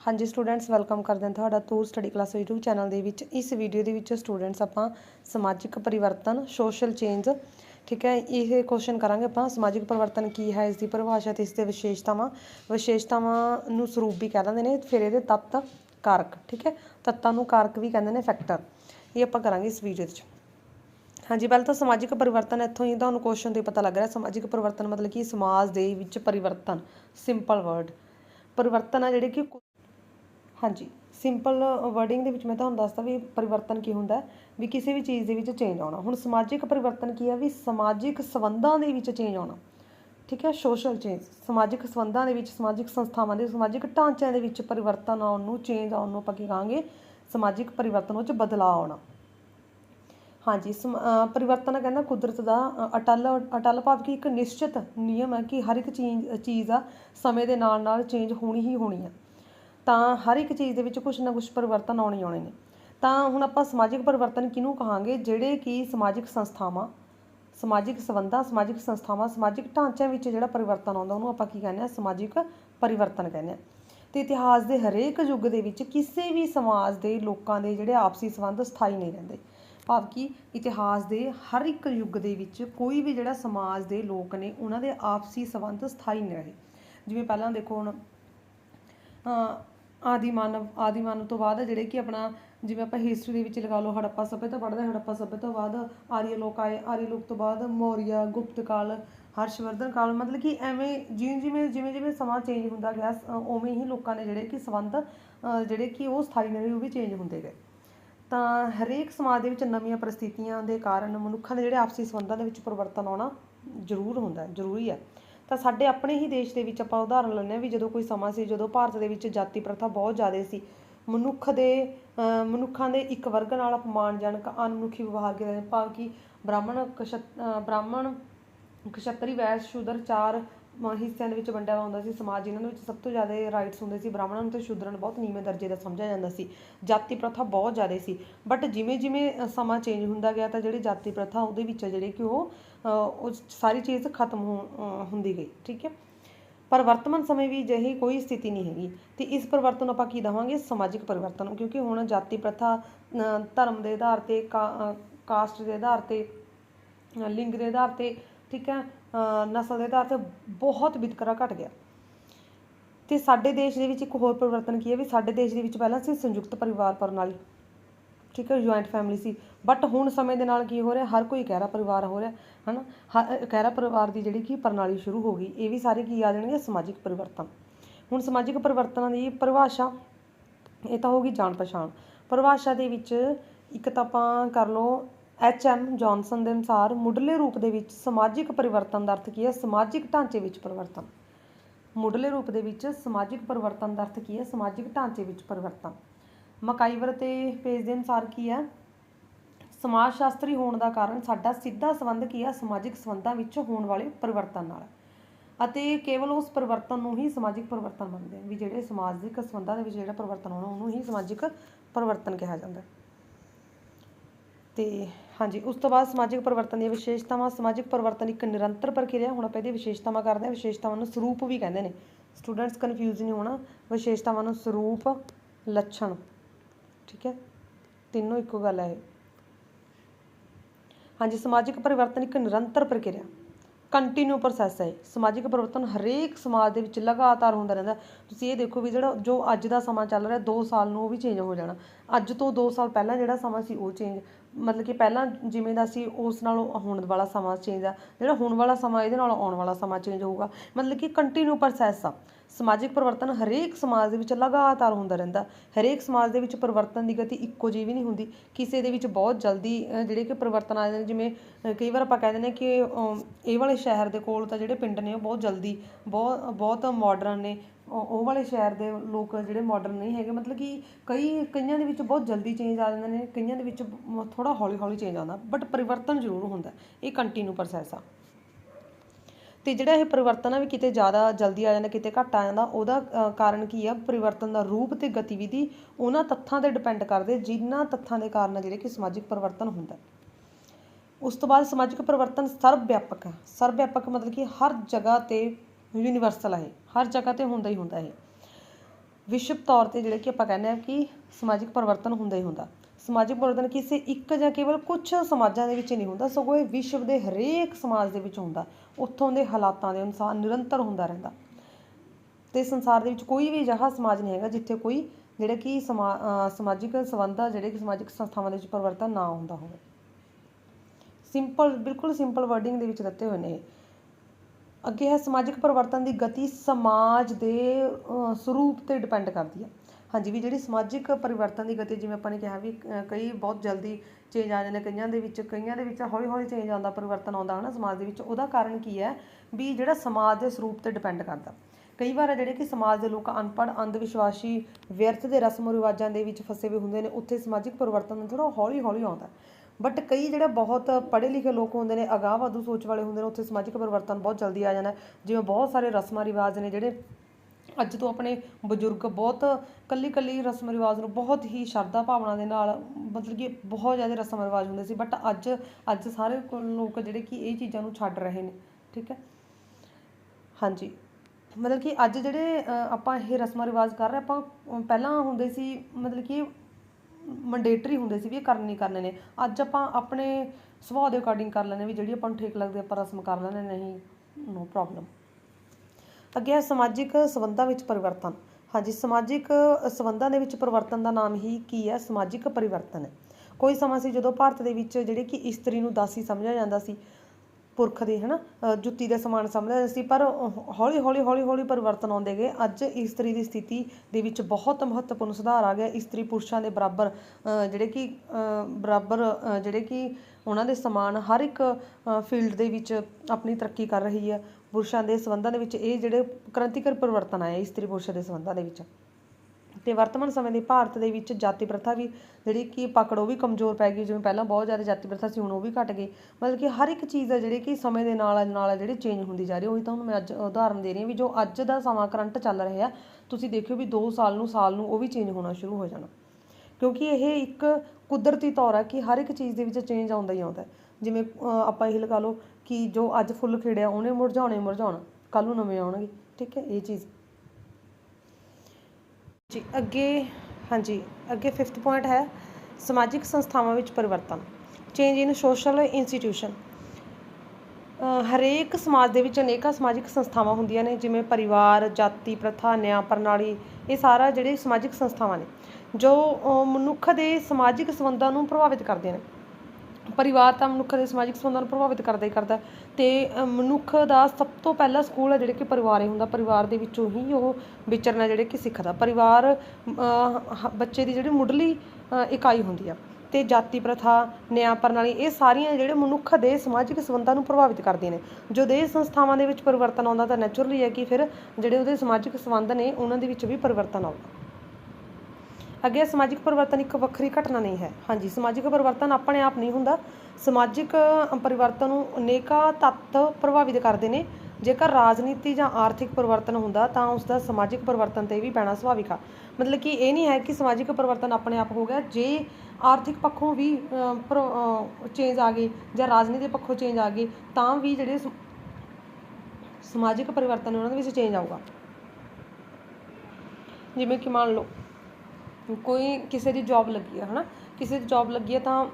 ਹਾਂਜੀ students welcome ਕਰਦੇ ਹਾਂ ਤੁਹਾਡਾ Toor study class YouTube channel ਦੇ ਵਿੱਚ। ਇਸ ਵੀਡੀਓ ਦੇ ਵਿੱਚ ਸਟੂਡੈਂਟਸ ਆਪਾਂ ਸਮਾਜਿਕ ਪਰਿਵਰਤਨ ਸੋਸ਼ਲ ਚੇਂਜ ਠੀਕ ਹੈ, ਇਹ ਕੁਐਸਚਨ ਕਰਾਂਗੇ ਆਪਾਂ। ਸਮਾਜਿਕ ਪਰਿਵਰਤਨ ਕੀ ਹੈ, ਇਸ ਦੀ ਪਰਿਭਾਸ਼ਾ ਤੇ ਇਸ ਦੇ ਵਿਸ਼ੇਸ਼ਤਾਵਾਂ। ਵਿਸ਼ੇਸ਼ਤਾਵਾਂ ਨੂੰ ਸਰੂਪ ਵੀ ਕਹਿ ਦਿੰਦੇ ਨੇ, ਫਿਰ ਇਹਦੇ ਤੱਤ ਕਾਰਕ, ਠੀਕ ਹੈ, ਤੱਤਾਂ ਨੂੰ ਕਾਰਕ ਵੀ ਕਹਿੰਦੇ ਨੇ ਫੈਕਟਰ ਇਹ ਆਪਾਂ ਕਰਾਂਗੇ ਇਸ ਵੀਡੀਓ ਵਿੱਚ। ਹਾਂਜੀ, ਪਹਿਲਾਂ ਤਾਂ ਸਮਾਜਿਕ ਪਰਿਵਰਤਨ, ਇੱਥੋਂ ਹੀ ਤੁਹਾਨੂੰ ਕੁਐਸਚਨ ਤੋਂ ਪਤਾ ਲੱਗ ਰਿਹਾ। ਸਮਾਜਿਕ ਪਰਿਵਰਤਨ ਮਤਲਬ ਕਿ? ਸਮਾਜ ਦੇ ਵਿੱਚ ਪਰਿਵਰਤਨ ਸਿੰਪਲ ਵਰਡ ਪਰਿਵਰਤਨ ਆ ਜਿਹੜੇ ਕਿ ਹਾਂਜੀ ਸਿੰਪਲ ਵਰਡਿੰਗ ਦੇ ਵਿੱਚ ਮੈਂ ਤੁਹਾਨੂੰ ਦੱਸਦਾ ਵੀ ਪਰਿਵਰਤਨ ਕੀ ਹੁੰਦਾ ਵੀ ਕਿਸੇ ਵੀ ਚੀਜ਼ ਦੇ ਵਿੱਚ ਚੇਂਜ ਆਉਣਾ। ਹੁਣ ਸਮਾਜਿਕ ਪਰਿਵਰਤਨ ਕੀ ਹੈ ਵੀ ਸਮਾਜਿਕ ਸਬੰਧਾਂ ਦੇ ਵਿੱਚ ਚੇਂਜ ਆਉਣਾ। ਠੀਕ ਹੈ ਸੋਸ਼ਲ ਚੇਂਜ ਸਮਾਜਿਕ ਸਬੰਧਾਂ ਦੇ ਵਿੱਚ, ਸਮਾਜਿਕ ਸੰਸਥਾਵਾਂ ਦੇ, ਸਮਾਜਿਕ ਢਾਂਚਿਆਂ ਦੇ ਵਿੱਚ ਪਰਿਵਰਤਨ ਆਉਣ ਨੂੰ ਚੇਂਜ ਆਉਣ ਨੂੰ ਆਪਾਂ ਕੀ ਕਹਾਂਗੇ? ਸਮਾਜਿਕ ਪਰਿਵਰਤਨ ਵਿੱਚ ਬਦਲਾਅ ਆਉਣਾ। ਹਾਂਜੀ, ਸਮ- ਅਹ ਪਰਿਵਰਤਨ ਕਹਿੰਦਾ ਕੁਦਰਤ ਦਾ ਅਟਲ ਅਟਲ ਭਾਵ ਕਿ ਇੱਕ ਨਿਸ਼ਚਿਤ ਨਿਯਮ ਹੈ ਕਿ ਹਰ ਇੱਕ ਚੀਜ਼ ਚੀਜ਼ ਆ, ਸਮੇਂ ਦੇ ਨਾਲ ਨਾਲ ਚੇਂਜ ਹੋਣੀ ਹੀ ਹੋਣੀ ਆ। ਤਾਂ ਹਰ ਇੱਕ ਚੀਜ਼ ਦੇ ਵਿੱਚ ਕੁਝ ਨਾ ਕੁਝ ਪਰਿਵਰਤਨ ਆਉਣੇ ਆਉਣੇ ਨੇ। ਤਾਂ ਹੁਣ ਆਪਾਂ ਸਮਾਜਿਕ ਪਰਿਵਰਤਨ ਕਿਹਨੂੰ ਕਹਾਂਗੇ? ਜਿਹੜੇ ਕਿ ਸਮਾਜਿਕ ਸੰਸਥਾਵਾਂ, ਸਮਾਜਿਕ ਸੰਬੰਧਾਂ, ਸਮਾਜਿਕ ਸੰਸਥਾਵਾਂ, ਸਮਾਜਿਕ ਢਾਂਚਿਆਂ ਵਿੱਚ ਜਿਹੜਾ ਪਰਿਵਰਤਨ ਆਉਂਦਾ, ਉਹਨੂੰ ਆਪਾਂ ਕੀ ਕਹਿੰਦੇ ਆ ਸਮਾਜਿਕ ਪਰਿਵਰਤਨ ਕਹਿੰਦੇ ਆ ਤੇ ਇਤਿਹਾਸ ਦੇ ਹਰੇਕ ਯੁੱਗ ਦੇ ਵਿੱਚ ਕਿਸੇ ਵੀ ਸਮਾਜ ਦੇ ਲੋਕਾਂ ਦੇ ਜਿਹੜੇ ਆਪਸੀ ਸੰਬੰਧ ਸਥਾਈ ਨਹੀਂ ਰਹਿੰਦੇ। ਭਾਵ ਕਿ ਇਤਿਹਾਸ ਦੇ ਹਰ ਇੱਕ ਯੁੱਗ ਦੇ ਵਿੱਚ ਕੋਈ ਵੀ ਜਿਹੜਾ ਸਮਾਜ ਦੇ ਲੋਕ ਨੇ, ਉਹਨਾਂ ਦੇ ਆਪਸੀ ਸੰਬੰਧ ਸਥਾਈ ਨਹੀਂ ਰਹੇ। ਜਿਵੇਂ ਪਹਿਲਾਂ ਦੇਖੋ ਹੁਣ ਆਦਿ ਮਾਨਵ ਆਦਿ ਮਾਨਵ ਤੋਂ ਬਾਅਦ ਜਿਹੜੇ ਕਿ ਆਪਣਾ ਜਿਵੇਂ ਆਪਾਂ ਹਿਸਟਰੀ ਦੇ ਵਿੱਚ ਲਗਾ ਲਓ, ਹੜੱਪਾ ਸਭਿਅਤਾ ਪੜ੍ਹਦੇ, ਹੜੱਪਾ ਸਭਿਅਤਾ ਤੋਂ ਬਾਅਦ ਆਰੀਆ ਲੋਕ ਆਏ, ਆਰੀਆ ਲੋਕ ਤੋਂ ਬਾਅਦ ਮੌਰੀਆ, ਗੁਪਤ ਕਾਲ, ਹਰਸ਼ਵਰਧਨ ਕਾਲ, ਮਤਲਬ ਕਿ ਐਵੇਂ ਜਿਵੇਂ ਜਿਵੇਂ ਜਿਵੇਂ ਜਿਵੇਂ ਸਮਾਂ ਚੇਂਜ ਹੁੰਦਾ ਗਿਆ ਉਵੇਂ ਹੀ ਲੋਕਾਂ ਨੇ ਜਿਹੜੇ ਕਿ ਸੰਬੰਧ ਜਿਹੜੇ ਕਿ ਉਹ ਸਥਾਈ ਨੇ, ਉਹ ਵੀ ਚੇਂਜ ਹੁੰਦੇ ਗਏ। ਤਾਂ ਹਰੇਕ ਸਮਾਜ ਦੇ ਵਿੱਚ ਨਵੀਆਂ ਪਰਿਸਥਿਤੀਆਂ ਦੇ ਕਾਰਨ ਮਨੁੱਖਾਂ ਦੇ ਜਿਹੜੇ ਆਪਸੀ ਸੰਬੰਧਾਂ ਦੇ ਵਿੱਚ ਪਰਿਵਰਤਨ ਆਉਣਾ ਜ਼ਰੂਰ ਹੁੰਦਾ, ਜ਼ਰੂਰੀ ਹੈ। ਤਾਂ ਸਾਡੇ ਆਪਣੇ ਹੀ ਦੇਸ਼ ਦੇ ਵਿੱਚ ਆਪਾਂ ਉਦਾਹਰਨ ਲੈਂਦੇ ਹਾਂ ਵੀ ਜਦੋਂ ਕੋਈ ਸਮਾਂ ਸੀ, ਜਦੋਂ ਭਾਰਤ ਦੇ ਵਿੱਚ ਜਾਤੀ ਪ੍ਰਥਾ ਬਹੁਤ ਜ਼ਿਆਦਾ ਸੀ, ਮਨੁੱਖ ਦੇ, ਅਹ, ਮਨੁੱਖਾਂ ਦੇ ਇੱਕ ਵਰਗ ਨਾਲ ਅਪਮਾਨਜਨਕ ਅਨਮਨੁੱਖੀ ਵਿਵਹਾਰ ਕੀਤਾ ਜਾਂਦਾ ਭਾਵ ਕਿ ਬ੍ਰਾਹਮਣ ਕਸ਼ਤ, ਅਹ, ਬ੍ਰਾਹਮਣ ਕਸ਼ਤਰੀ ਵੈਸ਼ ਸ਼ੂਦਰ ਚਾਰ ਹਿੱਸਿਆਂ ਦੇ ਵਿੱਚ ਵੰਡਿਆ ਹੁੰਦਾ ਸੀ। ਸਮਾਜ ਇਹਨਾਂ ਦੇ ਵਿੱਚ ਸਭ ਤੋਂ ਜ਼ਿਆਦਾ ਰਾਈਟਸ ਹੁੰਦੇ ਸੀ। ਬ੍ਰਾਹਮਣਾਂ ਨੂੰ ਤੇ ਸ਼ੂਦਰਾਂ ਨੂੰ ਬਹੁਤ ਨੀਵੇਂ ਦਰਜੇ ਦਾ ਸਮਝਿਆ ਜਾਂਦਾ ਸੀ। ਜਾਤੀ ਪ੍ਰਥਾ ਬਹੁਤ ਜ਼ਿਆਦਾ ਸੀ। ਬਟ ਜਿਵੇਂ ਜਿਵੇਂ ਸਮਾਂ ਚੇਂਜ ਹੁੰਦਾ ਗਿਆ ਤਾਂ ਜਿਹੜੀ ਜਾਤੀ ਪ੍ਰਥਾ ਉਹਦੇ ਵਿੱਚ ਜਿਹੜੇ ਕਿ ਉਹ ਉਹ ਸਾਰੀ ਚੀਜ਼ ਖਤਮ ਹੋ ਹੁੰਦੀ ਗਈ। ਠੀਕ ਹੈ? ਪਰ ਵਰਤਮਾਨ ਸਮੇਂ ਵੀ ਅਜਿਹੀ ਕੋਈ ਸਥਿਤੀ ਨਹੀਂ ਹੈਗੀ। ਤੇ ਇਸ ਪਰਿਵਰਤਨ ਨੂੰ ਆਪਾਂ ਕੀ ਦਵਾਂਗੇ? ਸਮਾਜਿਕ ਪਰਿਵਰਤਨ ਕਿਉਂਕਿ ਹੁਣ ਜਾਤੀ ਪ੍ਰਥਾ ਅ, ਧਰਮ ਦੇ ਆਧਾਰ ਤੇ ਕਾ- ਕਾਸਟ ਦੇ ਆਧਾਰ ਤੇ ਲਿੰਗ ਦੇ ਆਧਾਰ ਤੇ ਠੀਕ ਹੈ ਨਸਲ ਦੇ ਆਧਾਰ ਤੇ ਬਹੁਤ ਵਿਤਕਰਾ ਘਟ ਗਿਆ। ਤੇ ਸਾਡੇ ਦੇਸ਼ ਦੇ ਵਿੱਚ ਇੱਕ ਹੋਰ ਪਰਿਵਰਤਨ ਕੀ ਹੈ ਵੀ ਸਾਡੇ ਦੇਸ਼ ਦੇ ਵਿੱਚ ਪਹਿਲਾਂ ਸੀ ਸੰਯੁਕਤ ਪਰਿਵਾਰ ਪ੍ਰਣਾਲੀ, ਠੀਕ ਹੈ ਜੁਆਇੰਟ ਫੈਮਿਲੀ ਸੀ। ਬਟ ਹੁਣ ਸਮੇਂ ਦੇ ਨਾਲ ਕੀ ਹੋ ਰਿਹਾ, ਹਰ ਕੋਈ ਕਹਿਰਾ ਪਰਿਵਾਰ ਹੋ ਰਿਹਾ, ਹਨਾ? ਹ- ਕਹਿਰਾ ਪਰਿਵਾਰ ਦੀ ਜਿਹੜੀ ਕੀ ਪ੍ਰਣਾਲੀ ਸ਼ੁਰੂ ਹੋ ਗਈ, ਇਹ ਵੀ ਸਾਰੇ ਕੀ ਆ ਜਾਣਗੇ, ਸਮਾਜਿਕ ਪਰਿਵਰਤਨ। ਹੁਣ ਸਮਾਜਿਕ ਪਰਿਵਰਤਨਾਂ ਦੀ ਪਰਿਭਾਸ਼ਾ, ਇਹ ਤਾਂ ਹੋ ਗਈ ਜਾਣ ਪਛਾਣ। ਪਰਿਭਾਸ਼ਾ ਦੇ ਵਿੱਚ ਇੱਕ ਤਾਂ ਆਪਾਂ ਕਰ ਲਓ ਐਚ ਐਮ ਜੌਨਸਨ ਦੇ ਅਨੁਸਾਰ ਮੁੱਢਲੇ ਰੂਪ ਦੇ ਵਿੱਚ ਸਮਾਜਿਕ ਪਰਿਵਰਤਨ ਦਾ ਅਰਥ ਕੀ ਹੈ? ਸਮਾਜਿਕ ਢਾਂਚੇ ਵਿੱਚ ਪਰਿਵਰਤਨ। ਮੁੱਢਲੇ ਰੂਪ ਦੇ ਵਿੱਚ ਸਮਾਜਿਕ ਪਰਿਵਰਤਨ ਦਾ ਅਰਥ ਕੀ ਹੈ? ਸਮਾਜਿਕ ਢਾਂਚੇ ਵਿੱਚ ਪਰਿਵਰਤਨ। ਮਕਾਈਵਰ ਤੇ ਪੇਜ ਦੇ ਅਨੁਸਾਰ ਕੀ ਹੈ? ਸਮਾਜ ਸ਼ਾਸਤਰੀ ਹੋਣ ਦਾ ਕਾਰਨ ਸਾਡਾ ਸਿੱਧਾ ਸੰਬੰਧ ਕੀ ਹੈ? ਸਮਾਜਿਕ ਸੰਬੰਧਾਂ ਵਿੱਚ ਹੋਣ ਵਾਲੇ ਪਰਿਵਰਤਨ ਨਾਲ। ਅਤੇ ਕੇਵਲ ਉਸ ਪਰਿਵਰਤਨ ਨੂੰ ਹੀ ਸਮਾਜਿਕ ਪਰਿਵਰਤਨ ਮੰਨਦੇ ਆ ਵੀ ਜਿਹੜੇ ਸਮਾਜਿਕ ਸੰਬੰਧਾਂ ਦੇ ਵਿੱਚ ਜਿਹੜਾ ਪਰਿਵਰਤਨ ਹੋਣਾ, ਉਹਨੂੰ ਹੀ ਸਮਾਜਿਕ ਪਰਿਵਰਤਨ ਕਿਹਾ ਜਾਂਦਾ ਹੈ। ਤੇ ਹਾਂਜੀ, ਉਸ ਤੋਂ ਬਾਅਦ ਸਮਾਜਿਕ ਪਰਿਵਰਤਨ ਦੀਆਂ ਵਿਸ਼ੇਸ਼ਤਾਵਾਂ, ਸਮਾਜਿਕ ਪਰਿਵਰਤਨ ਇੱਕ ਨਿਰੰਤਰ ਪ੍ਰਕਿਰਿਆ ਹੁਣ ਆਪਾਂ ਇਹਦੀ ਵਿਸ਼ੇਸ਼ਤਾਵਾਂ ਕਰਦੇ ਹਾਂ। ਵਿਸ਼ੇਸ਼ਤਾਵਾਂ ਨੂੰ ਸਰੂਪ ਵੀ ਕਹਿੰਦੇ ਨੇ। ਸਟੂਡੈਂਟਸ ਕਨਫਿਊਜ਼ ਨਹੀਂ ਹੋਣਾ। ਵਿਸ਼ੇਸ਼ਤਾਵਾਂ ਨੂੰ ਸਰੂਪ, ਲੱਛਣ। ਠੀਕ ਹੈ? ਤਿੰਨੋਂ ਇੱਕੋ ਗੱਲ ਹੈ ਹਾਂਜੀ, ਸਮਾਜਿਕ ਪਰਿਵਰਤਨ ਇੱਕ ਨਿਰੰਤਰ ਪ੍ਰਕਿਰਿਆ। ਕੰਟੀਨਿਊ ਪ੍ਰੋਸੈਸ ਹੈ ਸਮਾਜਿਕ ਪਰਿਵਰਤਨ ਹਰੇਕ ਸਮਾਜ ਦੇ ਵਿੱਚ ਲਗਾਤਾਰ ਹੁੰਦਾ ਰਹਿੰਦਾ ਤੁਸੀਂ ਇਹ ਦੇਖੋ ਵੀ ਜਿਹੜਾ ਜੋ ਅੱਜ ਦਾ ਸਮਾਂ ਚੱਲ ਰਿਹਾ 2 ਸਾਲ ਨੂੰ ਉਹ ਵੀ ਚੇਂਜ ਹੋ ਜਾਣਾ। ਅੱਜ ਤੋਂ 2 ਸਾਲ ਪਹਿਲਾਂ ਜਿਹੜਾ ਸਮਾਂ ਸੀ, ਉਹ ਚੇਂਜ ਮਤਲਬ ਕਿ ਪਹਿਲਾਂ ਜਿਵੇਂ ਦਾ ਸੀ, ਉਸ ਨਾਲੋਂ ਹੁਣ ਵਾਲਾ ਸਮਾਂ ਚੇਂਜ ਆ। ਜਿਹੜਾ ਹੁਣ ਵਾਲਾ ਸਮਾਂ, ਇਹਦੇ ਨਾਲ ਆਉਣ ਵਾਲਾ ਸਮਾਂ ਚੇਂਜ ਹੋਊਗਾ। ਮਤਲਬ ਕਿ ਕੰਟੀਨਿਊ ਪ੍ਰੋਸੈਸ ਆ। ਸਮਾਜਿਕ ਪਰਿਵਰਤਨ ਹਰੇਕ ਸਮਾਜ ਦੇ ਵਿੱਚ ਲਗਾਤਾਰ ਹੁੰਦਾ ਰਹਿੰਦਾ। ਹਰੇਕ ਸਮਾਜ ਦੇ ਵਿੱਚ ਪਰਿਵਰਤਨ ਦੀ ਗਤੀ ਇੱਕੋ ਜਿਹੀ ਵੀ ਨਹੀਂ ਹੁੰਦੀ। ਕਿਸੇ ਦੇ ਵਿੱਚ ਬਹੁਤ ਜਲਦੀ ਜਿਹੜੇ ਕਿ ਪਰਿਵਰਤਨ ਆ ਜਾਂਦੇ ਨੇ, ਜਿਵੇਂ ਕਈ ਵਾਰ ਆਪਾਂ ਕਹਿ ਦਿੰਦੇ ਹਾਂ ਕਿ ਇਹ ਵਾਲੇ ਸ਼ਹਿਰ ਦੇ ਕੋਲ ਤਾਂ ਜਿਹੜੇ ਪਿੰਡ ਨੇ, ਉਹ ਬਹੁਤ ਜਲਦੀ, ਬਹੁਤ ਬਹੁਤ ਮਾਡਰਨ ਨੇ। ਉਹ ਵਾਲੇ ਸ਼ਹਿਰ ਦੇ ਲੋਕ ਜਿਹੜੇ ਮਾਡਰਨ ਨਹੀਂ ਹੈਗੇ, ਮਤਲਬ ਕਿ ਕਈ ਕਈਆਂ ਦੇ ਵਿੱਚ ਬਹੁਤ ਜਲਦੀ ਚੇਂਜ ਆ ਜਾਂਦੇ ਨੇ, ਕਈਆਂ ਦੇ ਵਿੱਚ ਥੋੜਾ ਹੌਲੀ ਹੌਲੀ ਚੇਂਜ ਆਉਂਦਾ ਬਟ ਪਰਿਵਰਤਨ ਜ਼ਰੂਰ ਹੁੰਦਾ, ਇਹ ਕੰਟੀਨਿਊ ਪ੍ਰੋਸੈਸ ਆ। ਤੇ ਜਿਹੜਾ ਇਹ ਪਰਿਵਰਤਨ ਆ ਵੀ ਕਿਤੇ ਜ਼ਿਆਦਾ ਜਲਦੀ ਆ ਜਾਂਦਾ, ਕਿਤੇ ਘੱਟ ਆ ਜਾਂਦਾ, ਉਹਦਾ ਕਾਰਨ ਕੀ ਆ? ਪਰਿਵਰਤਨ ਦਾ ਰੂਪ ਤੇ ਗਤੀਵਿਧੀ ਉਹਨਾਂ ਤੱਥਾਂ ਤੇ ਡਿਪੈਂਡ ਕਰਦੇ, ਜਿਨ੍ਹਾਂ ਤੱਥਾਂ ਦੇ ਕਾਰਨ ਜਿਹੜੇ ਕਿ ਸਮਾਜਿਕ ਪਰਿਵਰਤਨ ਹੁੰਦਾ। ਉਸ ਤੋਂ ਬਾਅਦ ਸਮਾਜਿਕ ਪਰਿਵਰਤਨ ਸਰਵ ਵਿਆਪਕ ਹੈ ਸਰਵ ਵਿਆਪਕ ਮਤਲਬ ਕਿ ਹਰ ਜਗ੍ਹਾ ਤੇ ਯੂਨੀਵਰਸਲ ਹੈ ਹਰ ਜਗ੍ਹਾ ਤੇ ਹੁੰਦਾ ਹੀ ਹੁੰਦਾ ਇਹ। ਵਿਸ਼ਵ ਤੌਰ ਤੇ ਜਿਹੜੇ ਕਿ ਆਪਾਂ ਕਹਿੰਦੇ ਆ ਕਿ ਸਮਾਜਿਕ ਪਰਿਵਰਤਨ ਹੁੰਦਾ ਹੀ ਹੁੰਦਾ। ਸਮਾਜਿਕ ਪਰਿਵਰਤਨ ਕਿਸੇ ਇੱਕ ਜਾਂ ਕੇਵਲ ਕੁਝ ਸਮਾਜਾਂ ਦੇ ਵਿੱਚ ਨਹੀਂ ਹੁੰਦਾ, ਸਗੋਂ ਇਹ ਵਿਸ਼ਵ ਦੇ ਹਰੇਕ ਸਮਾਜ ਦੇ ਵਿੱਚ ਹੁੰਦਾ। ਉੱਥੋਂ ਦੇ ਹਾਲਾਤਾਂ ਦੇ ਅਨੁਸਾਰ ਨਿਰੰਤਰ ਹੁੰਦਾ ਰਹਿੰਦਾ। ਤੇ ਸੰਸਾਰ ਦੇ ਵਿੱਚ ਕੋਈ ਵੀ ਅਜਿਹਾ ਸਮਾਜ ਨਹੀਂ ਹੈਗਾ ਜਿੱਥੇ ਕੋਈ ਜਿਹੜਾ ਕਿ ਸਮਾ ਸਮਾਜਿਕ ਸੰਬੰਧਾਂ ਜਿਹੜੇ ਕਿ ਸਮਾਜਿਕ ਸੰਸਥਾਵਾਂ ਦੇ ਵਿੱਚ ਪਰਿਵਰਤਨ ਨਾ ਹੁੰਦਾ ਹੋਵੇ। ਸਿੰਪਲ, ਬਿਲਕੁਲ ਸਿੰਪਲ ਵਰਡਿੰਗ ਦੇ ਵਿੱਚ ਦਿੱਤੇ ਹੋਏ ਨੇ ਇਹ। ਅੱਗੇ ਹੈ, ਸਮਾਜਿਕ ਪਰਿਵਰਤਨ ਦੀ ਗਤੀ ਸਮਾਜ ਦੇ ਸਰੂਪ ਤੇ ਡਿਪੈਂਡ ਕਰਦੀ ਹੈ। ਹਾਂਜੀ, ਵੀ ਜਿਹੜੀ ਸਮਾਜਿਕ ਪਰਿਵਰਤਨ ਦੀ ਗਤੀ, ਜਿਵੇਂ ਆਪਾਂ ਨੇ ਕਿਹਾ ਵੀ ਕਈ ਬਹੁਤ ਜਲਦੀ ਚੇਂਜ ਆ ਜਾਂਦੇ ਨੇ, ਕਈਆਂ ਦੇ ਵਿੱਚ, ਕਈਆਂ ਦੇ ਵਿੱਚ ਹੌਲੀ ਹੌਲੀ ਚੇਂਜ ਆਉਂਦਾ ਪਰਿਵਰਤਨ ਆਉਂਦਾ ਹਨਾ ਸਮਾਜ ਦੇ ਵਿੱਚ। ਉਹਦਾ ਕਾਰਨ ਕੀ ਹੈ? ਵੀ ਜਿਹੜਾ ਸਮਾਜ ਦੇ ਸਰੂਪ ਤੇ ਡਿਪੈਂਡ ਕਰਦਾ। ਕਈ ਵਾਰ ਜਿਹੜੇ ਕਿ ਸਮਾਜ ਦੇ ਲੋਕ ਅਨਪੜ੍ਹ ਅੰਧ ਵਿਸ਼ਵਾਸੀ ਵਿਅਰਥ ਦੇ ਰਸਮ ਰਿਵਾਜਾਂ ਦੇ ਵਿੱਚ ਫਸੇ ਹੋਏ ਹੁੰਦੇ ਨੇ, ਉੱਥੇ ਸਮਾਜਿਕ ਪਰਿਵਰਤਨ ਥੋੜਾ ਹੌਲੀ ਹੌਲੀ ਆਉਂਦਾ। ਬਟ ਕਈ ਜਿਹੜੇ ਬਹੁਤ ਪੜ੍ਹੇ ਲਿਖੇ ਲੋਕ ਹੁੰਦੇ ਨੇ, ਅਗਾਹ ਵਾਧੂ ਸੋਚ ਵਾਲੇ ਹੁੰਦੇ ਨੇ, ਉੱਥੇ ਸਮਾਜਿਕ ਪਰਿਵਰਤਨ ਬਹੁਤ ਜਲਦੀ ਆ ਜਾਂਦਾ ਜਿਵੇਂ ਬਹੁਤ ਸਾਰੇ ਰਸਮਾਂ ਰਿਵਾਜ ਨੇ ਜਿਹੜੇ ਅੱਜ ਤੋਂ ਆਪਣੇ ਬਜ਼ੁਰਗ ਬਹੁਤ ਕੱਲੀ ਕੱਲੀ ਰਸਮ ਰਿਵਾਜ ਨੂੰ ਬਹੁਤ ਹੀ ਸ਼ਰਧਾ ਭਾਵਨਾ ਦੇ ਨਾਲ, ਮਤਲਬ ਕਿ ਬਹੁਤ ਜ਼ਿਆਦਾ ਰਸਮ ਰਿਵਾਜ ਹੁੰਦੇ ਸੀ। ਬਟ ਅੱਜ ਅੱਜ ਸਾਰੇ ਕੋ- ਲੋਕ ਜਿਹੜੇ ਕਿ ਇਹ ਚੀਜ਼ਾਂ ਨੂੰ ਛੱਡ ਰਹੇ ਨੇ, ਠੀਕ ਹੈ? ਹਾਂਜੀ। ਮਤਲਬ ਕਿ ਅੱਜ ਜਿਹੜੇ ਆਪਾਂ ਇਹ ਰਸਮਾਂ ਰਿਵਾਜ ਕਰ ਰਹੇ, ਆਪਾਂ ਪਹਿਲਾਂ ਹੁੰਦੇ ਸੀ, ਮਤਲਬ ਕਿ ਮੰਡੇਟਰੀ ਹੁੰਦੇ ਸੀ ਵੀ ਇਹ ਕਰਨੇ ਹੀ ਕਰਨੇ ਨੇ। ਅੱਜ ਆਪਾਂ ਆਪਣੇ ਸੁਭਾਅ ਦੇ ਅਕੋਰਡਿੰਗ ਕਰ ਲੈਂਦੇ ਵੀ ਜਿਹੜੀ ਆਪਾਂ ਨੂੰ ਠੀਕ ਲੱਗਦੀ ਆਪਾਂ ਰਸਮ ਕਰ ਲੈਂਦੇ ਨਹੀਂ ਨੋ ਪ੍ਰੋਬਲਮ ਅੱਗੇ ਹੈ ਸਮਾਜਿਕ ਸੰਬੰਧਾਂ ਵਿੱਚ ਪਰਿਵਰਤਨ। ਹਾਂਜੀ, ਸਮਾਜਿਕ ਸੰਬੰਧਾਂ ਦੇ ਵਿੱਚ ਪਰਿਵਰਤਨ ਦਾ ਨਾਮ ਹੀ ਕੀ ਹੈ? ਸਮਾਜਿਕ ਪਰਿਵਰਤਨ ਹੈ। ਕੋਈ ਸਮਾਂ ਸੀ ਜਦੋਂ ਭਾਰਤ ਦੇ ਵਿੱਚ ਜਿਹੜੇ ਕਿ ਇਸਤਰੀ ਨੂੰ ਦਾਸੀ ਸਮਝਿਆ ਜਾਂਦਾ ਸੀ। ਪੁਰਖ ਦੀ ਹਨਾ? ਅ, ਜੁੱਤੀ ਦੇ ਸਮਾਨ ਸਮਝਦੇ ਸੀ ਪਰ ਹੌਲੀ ਹੌਲੀ ਹੌਲੀ ਹੌਲੀ ਪਰਿਵਰਤਨ ਆਉਂਦੇ ਗਏ। ਅੱਜ ਇਸਤਰੀ ਦੀ ਸਥਿਤੀ ਦੇ ਵਿੱਚ ਬਹੁਤ ਮਹੱਤਵਪੂਰਨ ਸੁਧਾਰ ਆ ਗਿਆ। ਇਸਤਰੀ ਪੁਰਸ਼ਾਂ ਦੇ ਬਰਾਬਰ ਜਿਹੜੇ ਕਿ ਬਰਾਬਰ ਜਿਹੜੇ ਕਿ ਉਹਨਾਂ ਦੇ ਸਮਾਨ ਹਰ ਇੱਕ ਫੀਲਡ ਦੇ ਵਿੱਚ ਆਪਣੀ ਤਰੱਕੀ ਕਰ ਰਹੀ ਹੈ। ਪੁਰਸ਼ਾਂ ਦੇ ਸੰਬੰਧਾਂ ਦੇ ਵਿੱਚ ਇਹ ਜਿਹੜੇ ਕ੍ਰਾਂਤੀਕਰ ਪਰਿਵਰਤਨ ਆਏ ਇਸਤਰੀ ਪੁਰਸ਼ ਦੇ ਸੰਬੰਧਾਂ ਦੇ ਵਿੱਚ। ਤੇ ਵਰਤਮਾਨ ਸਮੇਂ ਦੇ ਭਾਰਤ ਦੇ ਵਿੱਚ ਜਾਤੀ ਪ੍ਰਥਾ ਵੀ ਜਿਹੜੀ ਕਿ ਪਕੜ ਉਹ ਵੀ ਕਮਜ਼ੋਰ ਪੈ ਗਈ, ਜਿਵੇਂ ਪਹਿਲਾਂ ਬਹੁਤ ਜ਼ਿਆਦਾ ਜਾਤੀ ਪ੍ਰਥਾ ਸੀ, ਹੁਣ ਉਹ ਵੀ ਘਟ ਗਈ। ਮਤਲਬ ਕਿ ਹਰ ਇੱਕ ਚੀਜ਼ ਹੈ ਜਿਹੜੀ ਕਿ ਸਮੇਂ ਦੇ ਨਾਲ ਨਾਲ ਜਿਹੜੀ ਚੇਂਜ ਹੁੰਦੀ ਜਾ ਰਹੀ ਉਹੀ ਤੁਹਾਨੂੰ ਮੈਂ ਅੱਜ ਉਦਾਹਰਨ ਦੇ ਰਹੀ ਹਾਂ ਵੀ ਜੋ ਅੱਜ ਦਾ ਸਮਾਂ ਕਰੰਟ ਚੱਲ ਰਿਹਾ, ਤੁਸੀਂ ਦੇਖਿਓ ਵੀ 2 ਸਾਲ ਨੂੰ ਸਾਲ ਨੂੰ ਉਹ ਵੀ ਚੇਂਜ ਹੋਣਾ ਸ਼ੁਰੂ ਹੋ ਜਾਣਾ। ਕਿਉਂਕਿ ਇਹ ਇੱਕ ਕੁਦਰਤੀ ਤੌਰ ਹੈ ਕਿ ਹਰ ਇੱਕ ਚੀਜ਼ ਦੇ ਵਿੱਚ ਚੇਂਜ ਆਉਂਦਾ ਹੀ ਆਉਂਦਾ ਜਿਵੇਂ ਆਪਾਂ ਇਹ ਲਗਾ ਲਓ ਕਿ ਜੋ ਅੱਜ ਫੁੱਲ ਖਿੜਿਆ, ਉਹਨੇ ਮੁਰਝਾਉਣੇ ਮੁਰਝਾਉਣਾ ਕੱਲ ਨੂੰ ਨਵੇਂ ਆਉਣਗੇ, ਠੀਕ ਹੈ, ਇਹ ਚੀਜ਼। ਜੀ, ਅੱਗੇ, ਹਾਂਜੀ, ਅੱਗੇ ਫਿਫਥ ਪੁਆਇੰਟ ਹੈ, ਸਮਾਜਿਕ ਸੰਸਥਾਵਾਂ ਵਿੱਚ ਪਰਿਵਰਤਨ ਚੇਂਜ ਇਨ ਸੋਸ਼ਲ ਇੰਸਟੀਟਿਊਸ਼ਨ ਹਰੇਕ ਸਮਾਜ ਦੇ ਵਿੱਚ ਅਨੇਕਾਂ ਸਮਾਜਿਕ ਸੰਸਥਾਵਾਂ ਹੁੰਦੀਆਂ ਨੇ, ਜਿਵੇਂ ਪਰਿਵਾਰ, ਜਾਤੀ, ਪ੍ਰਥਾ, ਨਿਆਂ, ਪ੍ਰਣਾਲੀ, ਇਹ ਸਾਰਾ ਜਿਹੜੇ ਸਮਾਜਿਕ ਸੰਸਥਾਵਾਂ ਨੇ, ਜੋ ਮਨੁੱਖ ਦੇ ਸਮਾਜਿਕ ਸੰਬੰਧਾਂ ਨੂੰ ਪ੍ਰਭਾਵਿਤ ਕਰਦੇ ਨੇ। ਪਰਿਵਾਰ ਤਾਂ ਮਨੁੱਖ ਦੇ ਸਮਾਜਿਕ ਸੰਬੰਧਾਂ ਨੂੰ ਪ੍ਰਭਾਵਿਤ ਕਰਦਾ ਹੀ ਕਰਦਾ ਅਤੇ ਮਨੁੱਖ ਦਾ ਸਭ ਤੋਂ ਪਹਿਲਾ ਸਕੂਲ ਹੈ ਜਿਹੜੇ ਕਿ ਪਰਿਵਾਰ ਹੀ ਹੁੰਦਾ। ਪਰਿਵਾਰ ਦੇ ਵਿੱਚੋਂ ਹੀ ਉਹ ਵਿਚਰਨਾ ਜਿਹੜੇ ਕਿ ਸਿੱਖਦਾ ਪਰਿਵਾਰ ਬੱਚੇ ਦੀ ਜਿਹੜੀ ਮੁੱਢਲੀ ਇਕਾਈ ਹੁੰਦੀ ਆ। ਤੇ ਜਾਤੀ ਪ੍ਰਥਾ, ਨਿਆਂ ਪ੍ਰਣਾਲੀ ਇਹ ਸਾਰੀਆਂ ਜਿਹੜੇ ਮਨੁੱਖ ਦੇ ਸਮਾਜਿਕ ਸੰਬੰਧਾਂ ਨੂੰ ਪ੍ਰਭਾਵਿਤ ਕਰਦੀਆਂ ਨੇ। ਜਦੋਂ ਇਹ ਸੰਸਥਾਵਾਂ ਦੇ ਵਿੱਚ ਪਰਿਵਰਤਨ ਆਉਂਦਾ ਤਾਂ ਨੈਚੁਰਲੀ ਹੈ ਕਿ ਫਿਰ ਜਿਹੜੇ ਉਹਦੇ ਸਮਾਜਿਕ ਸੰਬੰਧ ਨੇ, ਉਹਨਾਂ ਦੇ ਵਿੱਚ ਵੀ ਪਰਿਵਰਤਨ ਆਉਂਦਾ ਅੱਗੇ ਸਮਾਜਿਕ ਪਰਿਵਰਤਨ ਇੱਕ ਵੱਖਰੀ ਘਟਨਾ ਨਹੀਂ ਹੈ। ਹਾਂਜੀ, ਸਮਾਜਿਕ ਪਰਿਵਰਤਨ ਆਪਣੇ ਆਪ ਨਹੀਂ ਹੁੰਦਾ। ਸਮਾਜਿਕ ਪਰਿਵਰਤਨ ਨੂੰ ਅਨੇਕਾਂ ਤੱਤ ਪ੍ਰਭਾਵਿਤ ਕਰਦੇ ਨੇ। ਜੇਕਰ ਰਾਜਨੀਤੀ ਜਾਂ ਆਰਥਿਕ ਪਰਿਵਰਤਨ ਹੁੰਦਾ, ਤਾਂ ਉਸ ਦਾ ਸਮਾਜਿਕ ਪਰਿਵਰਤਨ ਤੇ ਵੀ ਪੈਣਾ ਸੁਭਾਵਿਕ ਆ। ਮਤਲਬ ਕਿ ਇਹ ਨਹੀਂ ਹੈ ਕਿ ਸਮਾਜਿਕ ਪਰਿਵਰਤਨ ਆਪਣੇ ਆਪ ਹੋ ਗਿਆ। ਜੇ ਆਰਥਿਕ ਪੱਖੋਂ ਵੀ ਚੇਂਜ ਆ ਗਏ ਜਾਂ ਰਾਜਨੀਤੀ ਪੱਖੋਂ ਚੇਂਜ ਆ ਗਏ ਤਾਂ ਵੀ ਜਿਹੜੇ ਸਮਾਜਿਕ ਪਰਿਵਰਤਨ ਉਹਨਾਂ ਦੇ ਵਿੱਚ ਚੇਂਜ ਆਊਗਾ। ਜਿਵੇਂ ਕਿ ਮੰਨ ਲਓ ਕੋਈ ਕਿਸੇ ਦੀ ਜੌਬ ਲੱਗੀ ਹੈ ਨਾ ਕਿਸੇ ਦੀ ਜੌਬ ਲੱਗੀ ਹੈ ਤਾਂ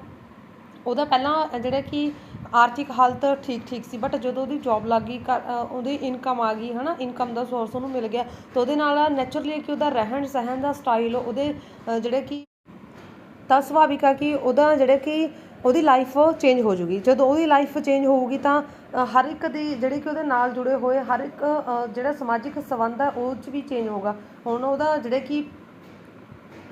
ਉਹਦਾ ਪਹਿਲਾਂ ਜਿਹੜਾ ਕਿ ਆਰਥਿਕ ਹਾਲਤ ਠੀਕ ਠੀਕ ਸੀ ਬਟ ਜਦੋਂ ਉਹਦੀ ਜੌਬ ਲੱਗ ਗਈ, ਘਰ- ਉਹਦੀ ਇਨਕਮ ਆ ਗਈ, ਹਨਾ? ਇਨਕਮ ਦਾ ਸੋਰਸ ਉਹਨੂੰ ਮਿਲ ਗਿਆ। ਤਾਂ ਉਹਦੇ ਨਾਲ ਨੈਚੁਰਲੀ ਕਿ ਉਹਦਾ ਰਹਿਣ ਸਹਿਣ ਦਾ ਸਟਾਈਲ ਉਹਦੇ ਜਿਹੜੇ ਕਿ ਤਾਂ ਸੁਭਾਵਿਕ ਆ ਕਿ ਉਹਦਾ ਜਿਹੜੇ ਕਿ ਉਹਦੀ ਲਾਈਫ ਚੇਂਜ ਹੋ ਜੂਗੀ। ਜਦੋਂ ਉਹਦੀ ਲਾਈਫ ਚੇਂਜ ਹੋਊਗੀ ਤਾਂ ਹਰ ਇੱਕ ਦੀ ਜਿਹੜੇ ਕਿ ਉਹਦੇ ਨਾਲ ਜੁੜੇ ਹੋਏ, ਹਰ ਇੱਕ ਜਿਹੜਾ ਸਮਾਜਿਕ ਸੰਬੰਧ ਹੈ ਉਹ 'ਚ ਵੀ ਚੇਂਜ ਹੋਊਗਾ। ਹੁਣ ਉਹਦਾ ਜਿਹੜੇ ਕਿ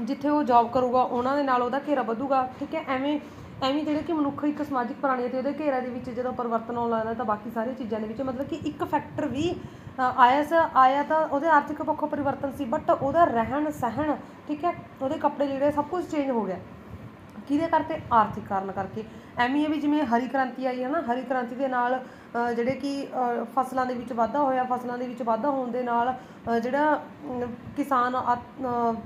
ਜਿੱਥੇ ਉਹ ਜੋਬ ਕਰੂਗਾ, ਉਹਨਾਂ ਦੇ ਨਾਲ ਉਹਦਾ ਘੇਰਾ ਵਧੂਗਾ, ਠੀਕ ਹੈ? ਐਵੇਂ ਐਵੇਂ ਜਿਹੜੇ ਕਿ ਮਨੁੱਖ ਇੱਕ ਸਮਾਜਿਕ ਪ੍ਰਾਣੀ ਅਤੇ ਉਹਦੇ ਘੇਰਾ ਦੇ ਵਿੱਚ ਜਦੋਂ ਪਰਿਵਰਤਨ ਆਉਣ ਲੱਗਦਾ ਤਾਂ ਬਾਕੀ ਸਾਰੀਆਂ ਚੀਜ਼ਾਂ ਦੇ ਵਿੱਚ ਮਤਲਬ ਕਿ ਇੱਕ ਫੈਕਟਰ ਵੀ ਆਇਆ ਸ, ਆਇਆ ਤਾਂ ਉਹਦੇ ਆਰਥਿਕ ਪੱਖੋਂ ਪਰਿਵਰਤਨ ਸੀ ਬਟ ਉਹਦਾ ਰਹਿਣ ਸਹਿਣ, ਠੀਕ ਹੈ? ਉਹਦੇ ਕੱਪੜੇ ਜਿਹੜੇ ਸਭ ਕੁਝ ਚੇਂਜ ਹੋ ਗਿਆ। ਕਿਹਦੇ ਕਰਕੇ? ਆਰਥਿਕ ਕਾਰਨ ਕਰਕੇ। ਐਵੇਂ ਹੈ ਵੀ ਜਿਵੇਂ ਹਰੀ ਕ੍ਰਾਂਤੀ ਆਈ ਹੈ ਨਾ, ਹਰੀ ਕ੍ਰਾਂਤੀ ਦੇ ਨਾਲ ਜਿਹੜੇ ਕਿ ਫਸਲਾਂ ਦੇ ਵਿੱਚ ਵਾਧਾ ਹੋਇਆ, ਫਸਲਾਂ ਦੇ ਵਿੱਚ ਵਾਧਾ ਹੋਣ ਦੇ ਨਾਲ ਜਿਹੜਾ ਕਿਸਾਨ ਆ-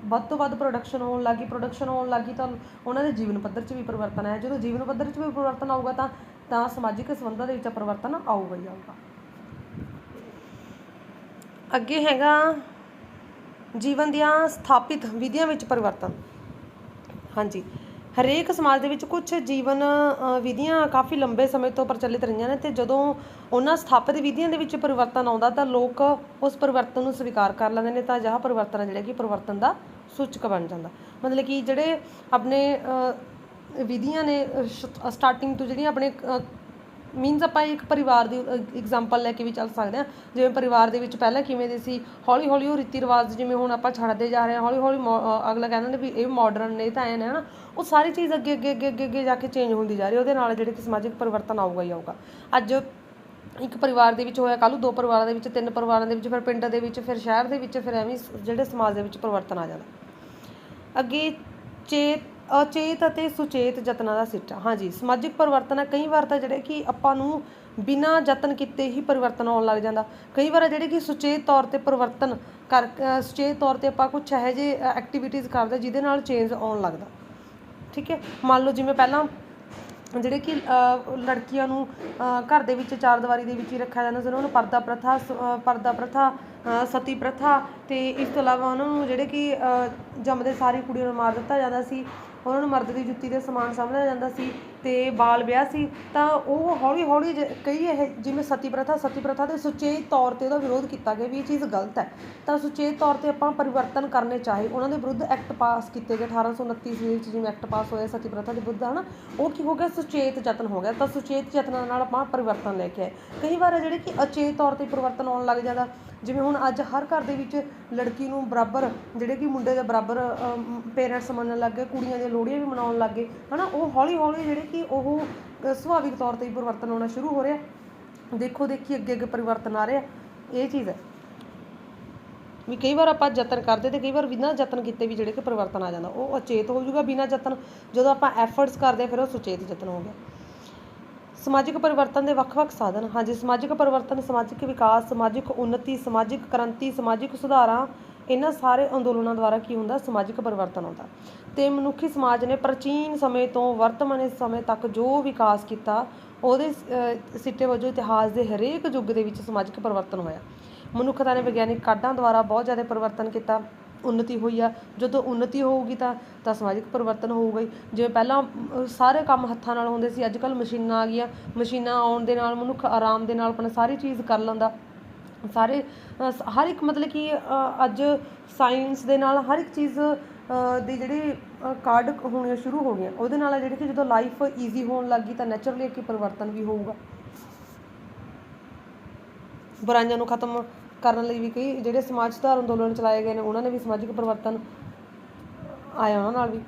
ਵੱਧ ਤੋਂ ਵੱਧ ਪ੍ਰੋਡਕਸ਼ਨ ਹੋਣ ਲੱਗੀ ਪ੍ਰੋਡਕਸ਼ਨ ਹੋਣ ਲੱਗੀ ਤਾਂ ਉਹਨਾਂ ਦੇ ਜੀਵਨ ਪੱਧਰ 'ਚ ਵੀ ਪਰਿਵਰਤਨ ਆਇਆ। ਜਦੋਂ ਜੀਵਨ ਪੱਧਰ 'ਚ ਵੀ ਪਰਿਵਰਤਨ ਆਊਗਾ, ਤਾਂ ਤਾਂ ਸਮਾਜਿਕ ਸੰਬੰਧਾਂ ਦੇ ਵਿੱਚ ਪਰਿਵਰਤਨ ਆਊਗਾ ਹੀ ਆਊਗਾ। ਅੱਗੇ ਹੈਗਾ, ਜੀਵਨ ਦੀਆਂ ਸਥਾਪਿਤ ਵਿਧੀਆਂ ਵਿੱਚ ਪਰਿਵਰਤਨ। ਹਾਂਜੀ। ਹਰੇਕ ਸਮਾਜ ਦੇ ਵਿੱਚ ਕੁਝ ਜੀਵਨ ਵਿਧੀਆਂ ਕਾਫੀ ਲੰਬੇ ਸਮੇਂ ਤੋਂ ਪ੍ਰਚਲਿਤ ਰਹੀਆਂ ਨੇ ਤੇ ਜਦੋਂ ਉਹਨਾਂ ਸਥਾਪਿਤ ਵਿਧੀਆਂ ਦੇ ਵਿੱਚ ਪਰਿਵਰਤਨ ਆਉਂਦਾ ਤਾਂ ਲੋਕ ਉਸ ਪਰਿਵਰਤਨ ਨੂੰ ਸਵੀਕਾਰ ਕਰ ਲੈਂਦੇ ਨੇ ਤਾਂ ਅਜਿਹਾ ਪਰਿਵਰਤਨ ਹੈ ਜਿਹੜਾ ਕਿ ਪਰਿਵਰਤਨ ਦਾ ਸੂਚਕ ਬਣ ਜਾਂਦਾ। ਮਤਲਬ ਕਿ ਜਿਹੜੇ ਆਪਣੇ ਵਿਧੀਆਂ ਨੇ ਸਟਾਰਟਿੰਗ ਤੋਂ ਜਿਹੜੀਆਂ ਆਪਣੇ ਮੀਨਸ ਆਪਾਂ ਇੱਕ ਪਰਿਵਾਰ ਦੀ ਐਗਜ਼ਾਮਪਲ ਲੈ ਕੇ ਵੀ ਚੱਲ ਸਕਦੇ ਹਾਂ। ਜਿਵੇਂ ਪਰਿਵਾਰ ਦੇ ਵਿੱਚ ਪਹਿਲਾਂ ਕਿਵੇਂ ਦੇ ਸੀ? ਹੌਲੀ ਹੌਲੀ ਉਹ ਰੀਤੀ ਰਿਵਾਜ ਜਿਵੇਂ ਹੁਣ ਆਪਾਂ ਛੱਡਦੇ ਜਾ ਰਹੇ ਹਾਂ ਹੌਲੀ ਹੌਲੀ ਮੋ- ਅਗਲਾ ਕਹਿੰਦਾ ਨੇ ਵੀ ਇਹ ਮਾਡਰਨ ਨੇ ਤਾਂ ਐ ਨੇ, ਹਨਾ? ਉਹ ਸਾਰੀ ਚੀਜ਼ ਅੱਗੇ ਅੱਗੇ ਅੱਗੇ ਅੱਗੇ ਅੱਗੇ ਜਾ ਕੇ ਚੇਂਜ ਹੁੰਦੀ ਜਾ ਰਹੀ ਹੈ। ਉਹਦੇ ਨਾਲ ਜਿਹੜੇ ਕਿ ਸਮਾਜਿਕ ਪਰਿਵਰਤਨ ਆਊਗਾ ਹੀ ਆਊਗਾ। ਅੱਜ ਇੱਕ ਪਰਿਵਾਰ ਦੇ ਵਿੱਚ ਹੋਇਆ, ਕੱਲ੍ਹ ਨੂੰ ਦੋ ਪਰਿਵਾਰਾਂ ਦੇ ਵਿੱਚ, ਤਿੰਨ ਪਰਿਵਾਰਾਂ ਦੇ ਵਿੱਚ, ਫਿਰ ਪਿੰਡ ਦੇ ਵਿੱਚ, ਫਿਰ ਸ਼ਹਿਰ ਦੇ ਵਿੱਚ, ਫਿਰ ਐਵੇਂ ਜਿਹੜੇ ਸਮਾਜ ਦੇ ਵਿੱਚ ਪਰਿਵਰਤਨ ਆ ਜਾਂਦਾ। ਅੱਗੇ ਚੇਤ ਅਚੇਤ ਅਤੇ ਸੁਚੇਤ ਯਤਨਾਂ ਦਾ ਸਿੱਟਾ। ਹਾਂਜੀ, ਸਮਾਜਿਕ ਪਰਿਵਰਤਨ ਆ ਕਈ ਵਾਰ ਤਾਂ ਜਿਹੜੇ ਕਿ ਆਪਾਂ ਨੂੰ ਬਿਨਾਂ ਯਤਨ ਕੀਤੇ ਹੀ ਪਰਿਵਰਤਨ ਆਉਣ ਲੱਗ ਜਾਂਦਾ। ਕਈ ਵਾਰ ਜਿਹੜੇ ਕਿ ਸੁਚੇਤ ਤੌਰ ਤੇ ਪਰਿਵਰਤਨ ਕਰ ਸੁਚੇਤ ਤੌਰ ਤੇ ਆਪਾਂ ਕੁਝ ਇਹੋ ਜਿਹੇ ਐਕਟੀਵਿਟੀਜ਼ ਕਰਦੇ ਜਿਹਦੇ ਨਾਲ ਚੇਂਜ ਆਉਣ ਲੱਗਦਾ। ਠੀਕ ਹੈ? ਮੰਨ ਲਓ ਜਿਵੇਂ ਪਹਿਲਾਂ ਜਿਹੜੇ ਕਿ ਲੜਕੀਆਂ ਨੂੰ ਘਰ ਦੇ ਵਿੱਚ ਚਾਰ ਦੀਵਾਰੀ ਦੇ ਵਿੱਚ ਹੀ ਰੱਖਿਆ ਜਾਂਦਾ ਸੀ। ਉਹਨਾਂ ਨੂੰ ਪਰਦਾ ਪ੍ਰਥਾ ਪਰਦਾ ਪ੍ਰਥਾ ਸਤੀ ਪ੍ਰਥਾ ਅਤੇ ਇਸ ਤੋਂ ਇਲਾਵਾ ਉਹਨਾਂ ਨੂੰ ਜਿਹੜੇ ਕਿ ਅ, ਜੰਮਦੇ ਸਾਰੀ ਕੁੜੀਆਂ ਨੂੰ ਮਾਰ ਦਿੱਤਾ ਜਾਂਦਾ ਸੀ ਉਹਨਾਂ ਨੂੰ ਮਰਦ ਦੀ ਜੁੱਤੀ ਦੇ ਸਮਾਨ ਸਮਝਿਆ ਜਾਂਦਾ ਸੀ ਅਤੇ ਬਾਲ ਵਿਆਹ ਸੀ ਤਾਂ ਉਹ ਹੌਲੀ ਹੌਲੀ ਜ- ਕਈ ਇਹ ਜਿਵੇਂ ਸਤੀ ਪ੍ਰਥਾ ਸਤੀ ਪ੍ਰਥਾ ਦੇ ਸੁਚੇਤ ਤੌਰ ਤੇ ਉਹਦਾ ਵਿਰੋਧ ਕੀਤਾ ਗਿਆ ਵੀ ਇਹ ਚੀਜ਼ ਗਲਤ ਹੈ। ਤਾਂ ਸੁਚੇਤ ਤੌਰ ਤੇ ਆਪਾਂ ਪਰਿਵਰਤਨ ਕਰਨੇ ਚਾਹੇ ਉਹਨਾਂ ਦੇ ਵਿਰੁੱਧ ਐਕਟ ਪਾਸ ਕੀਤੇ ਗਏ 1829 ਈਸਵੀ ਵਿੱਚ ਜਿਵੇਂ ਐਕਟ ਪਾਸ ਹੋਇਆ ਸਤੀ ਪ੍ਰਥਾ ਦੇ ਵਿਰੁੱਧ ਹਨਾ? ਉਹ ਕੀ ਹੋ ਗਿਆ? ਸੁਚੇਤ ਯਤਨ ਹੋ ਗਿਆ। ਤਾਂ ਸੁਚੇਤ ਯਤਨਾਂ ਨਾਲ ਆਪਾਂ ਪਰਿਵਰਤਨ ਲੈ ਕੇ ਆਏ। ਕਈ ਵਾਰ ਹੈ ਜਿਹੜੇ ਕਿ ਅਚੇਤ ਤੌਰ ਤੇ ਪਰਿਵਰਤਨ ਆਉਣ ਲੱਗ ਜਾਂਦਾ ਜਿਵੇਂ ਹੁਣ ਅੱਜ ਹਰ ਘਰ ਦੇ ਵਿੱਚ ਲੜਕੀ ਨੂੰ ਬਰਾਬਰ, ਜਿਹੜੇ ਕਿ ਮੁੰਡੇ ਦੇ ਬਰਾਬਰ ਪੇਰੈਂਟਸ ਮੰਨਣ ਲੱਗ ਗਏ, ਕੁੜੀਆਂ ਦੀਆਂ ਲੋਹੜੀਆਂ ਵੀ ਮਨਾਉਣ ਲੱਗ ਗਏ, ਹਨਾ? ਉਹ ਹੌਲੀ ਹੌਲੀ ਜਿਹੜੇ ਕਿ ਉਹ ਸੁਭਾਵਿਕ ਤੌਰ ਤੇ ਹੀ ਪਰਿਵਰਤਨ ਆਉਣਾ ਸ਼ੁਰੂ ਹੋ ਰਿਹਾ। ਦੇਖੋ, ਦੇਖੀ ਅੱਗੇ ਅੱਗੇ ਪਰਿਵਰਤਨ ਆ ਰਿਹਾ। ਇਹ ਚੀਜ਼ ਹੈ। ਵੀ ਕਈ ਵਾਰ ਆਪਾਂ ਯਤਨ ਕਰਦੇ ਤੇ ਕਈ ਵਾਰ ਬਿਨਾਂ ਯਤਨ ਕੀਤੇ ਵੀ ਜਿਹੜੇ ਕਿ ਪਰਿਵਰਤਨ ਆ ਜਾਂਦਾ। ਉਹ ਅਚੇਤ ਹੋ ਜਾਊਗਾ ਬਿਨਾਂ ਯਤਨ ਜਦੋਂ ਆਪਾਂ ਐਫਰਟਸ ਕਰਦੇ ਹਾਂ ਫਿਰ ਉਹ ਸੁਚੇਤ ਯਤਨ ਹੋ ਗਿਆ। ਸਮਾਜਿਕ ਪਰਿਵਰਤਨ ਦੇ ਵੱਖ-ਵੱਖ ਸਾਧਨ। ਹਾਂਜੀ, ਸਮਾਜਿਕ ਪਰਿਵਰਤਨ, ਸਮਾਜਿਕ ਵਿਕਾਸ, ਸਮਾਜਿਕ ਉન્નਤੀ ਸਮਾਜਿਕ ਕ੍ਰਾਂਤੀ, ਸਮਾਜਿਕ ਸੁਧਾਰਾਂ, ਇਹਨਾਂ ਸਾਰੇ ਅੰਦੋਲਨਾਂ ਦੁਆਰਾ ਕੀ ਹੁੰਦਾ? ਸਮਾਜਿਕ ਪਰਿਵਰਤਨ ਆਉਂਦਾ ਤੇ ਮਨੁੱਖੀ ਸਮਾਜ ਨੇ ਪ੍ਰਾਚੀਨ ਸਮੇਂ ਤੋਂ ਵਰਤਮਾਨ ਸਮੇਂ ਤੱਕ ਜੋ ਵਿਕਾਸ ਕੀਤਾ, ਉਹਦੇ ਸਿੱਟੇ ਵਜੋਂ ਇਤਿਹਾਸ ਦੇ ਹਰੇਕ ਯੁੱਗ ਦੇ ਵਿੱਚ ਸਮਾਜਿਕ ਪਰਿਵਰਤਨ ਹੋਇਆ। ਮਨੁੱਖਤਾ ਨੇ ਵਿਗਿਆਨਿਕ ਕਾਢਾਂ ਦੁਆਰਾ ਬਹੁਤ ਜ਼ਿਆਦਾ ਪਰਿਵਰਤਨ ਕੀਤਾ। ਉੱਨਤੀ ਹੋਈ ਆ। ਜਦੋਂ ਉੱਨਤੀ ਹੋਊਗੀ ਤਾਂ ਤਾਂ ਸਮਾਜਿਕ ਪਰਿਵਰਤਨ ਹੋਊਗਾ ਹੀ। ਜਿਵੇਂ ਪਹਿਲਾਂ ਸਾਰੇ ਕੰਮ ਹੱਥਾਂ ਨਾਲ ਹੁੰਦੇ ਸੀ। ਅੱਜ ਕੱਲ ਮਸ਼ੀਨਾਂ ਆ ਗਈਆਂ। ਮਸ਼ੀਨਾਂ ਆਉਣ ਦੇ ਨਾਲ ਮਨੁੱਖ ਆਰਾਮ ਦੇ ਨਾਲ ਆਪਣਾ ਸਾਰੀ ਚੀਜ਼ ਕਰ ਲੈਂਦਾ। ਸਾਰੇ ਹਰ ਇੱਕ ਮਤਲਬ ਕਿ ਅੱਜ ਸਾਇੰਸ ਦੇ ਨਾਲ ਹਰ ਇੱਕ ਚੀਜ਼ ਦੀ ਜਿਹੜੀ ਕਾਰਡ ਹੋਣੀਆਂ ਸ਼ੁਰੂ ਹੋ ਗਈਆਂ। ਉਹਦੇ ਨਾਲ ਜਿਹੜੀ ਕਿ ਜਦੋਂ ਲਾਈਫ ਈਜ਼ੀ ਹੋਣ ਲੱਗ ਗਈ ਤਾਂ ਨੇਚਰਲੀ ਇੱਕ ਪਰਿਵਰਤਨ ਵੀ ਹੋਊਗਾ। ਬੁਰਾਈਆਂ ਨੂੰ ਖਤਮ ਕਰਨ ਲਈ ਵੀ ਕਈ ਜਿਹੜੇ ਸਮਾਜ ਸੁਧਾਰ ਅੰਦੋਲਨ ਚਲਾਏ ਗਏ ਨੇ, ਉਹਨਾਂ ਨੇ ਵੀ ਸਮਾਜਿਕ ਪਰਿਵਰਤਨ ਆਇਆ ਉਹਨਾਂ ਨਾਲ ਵੀ।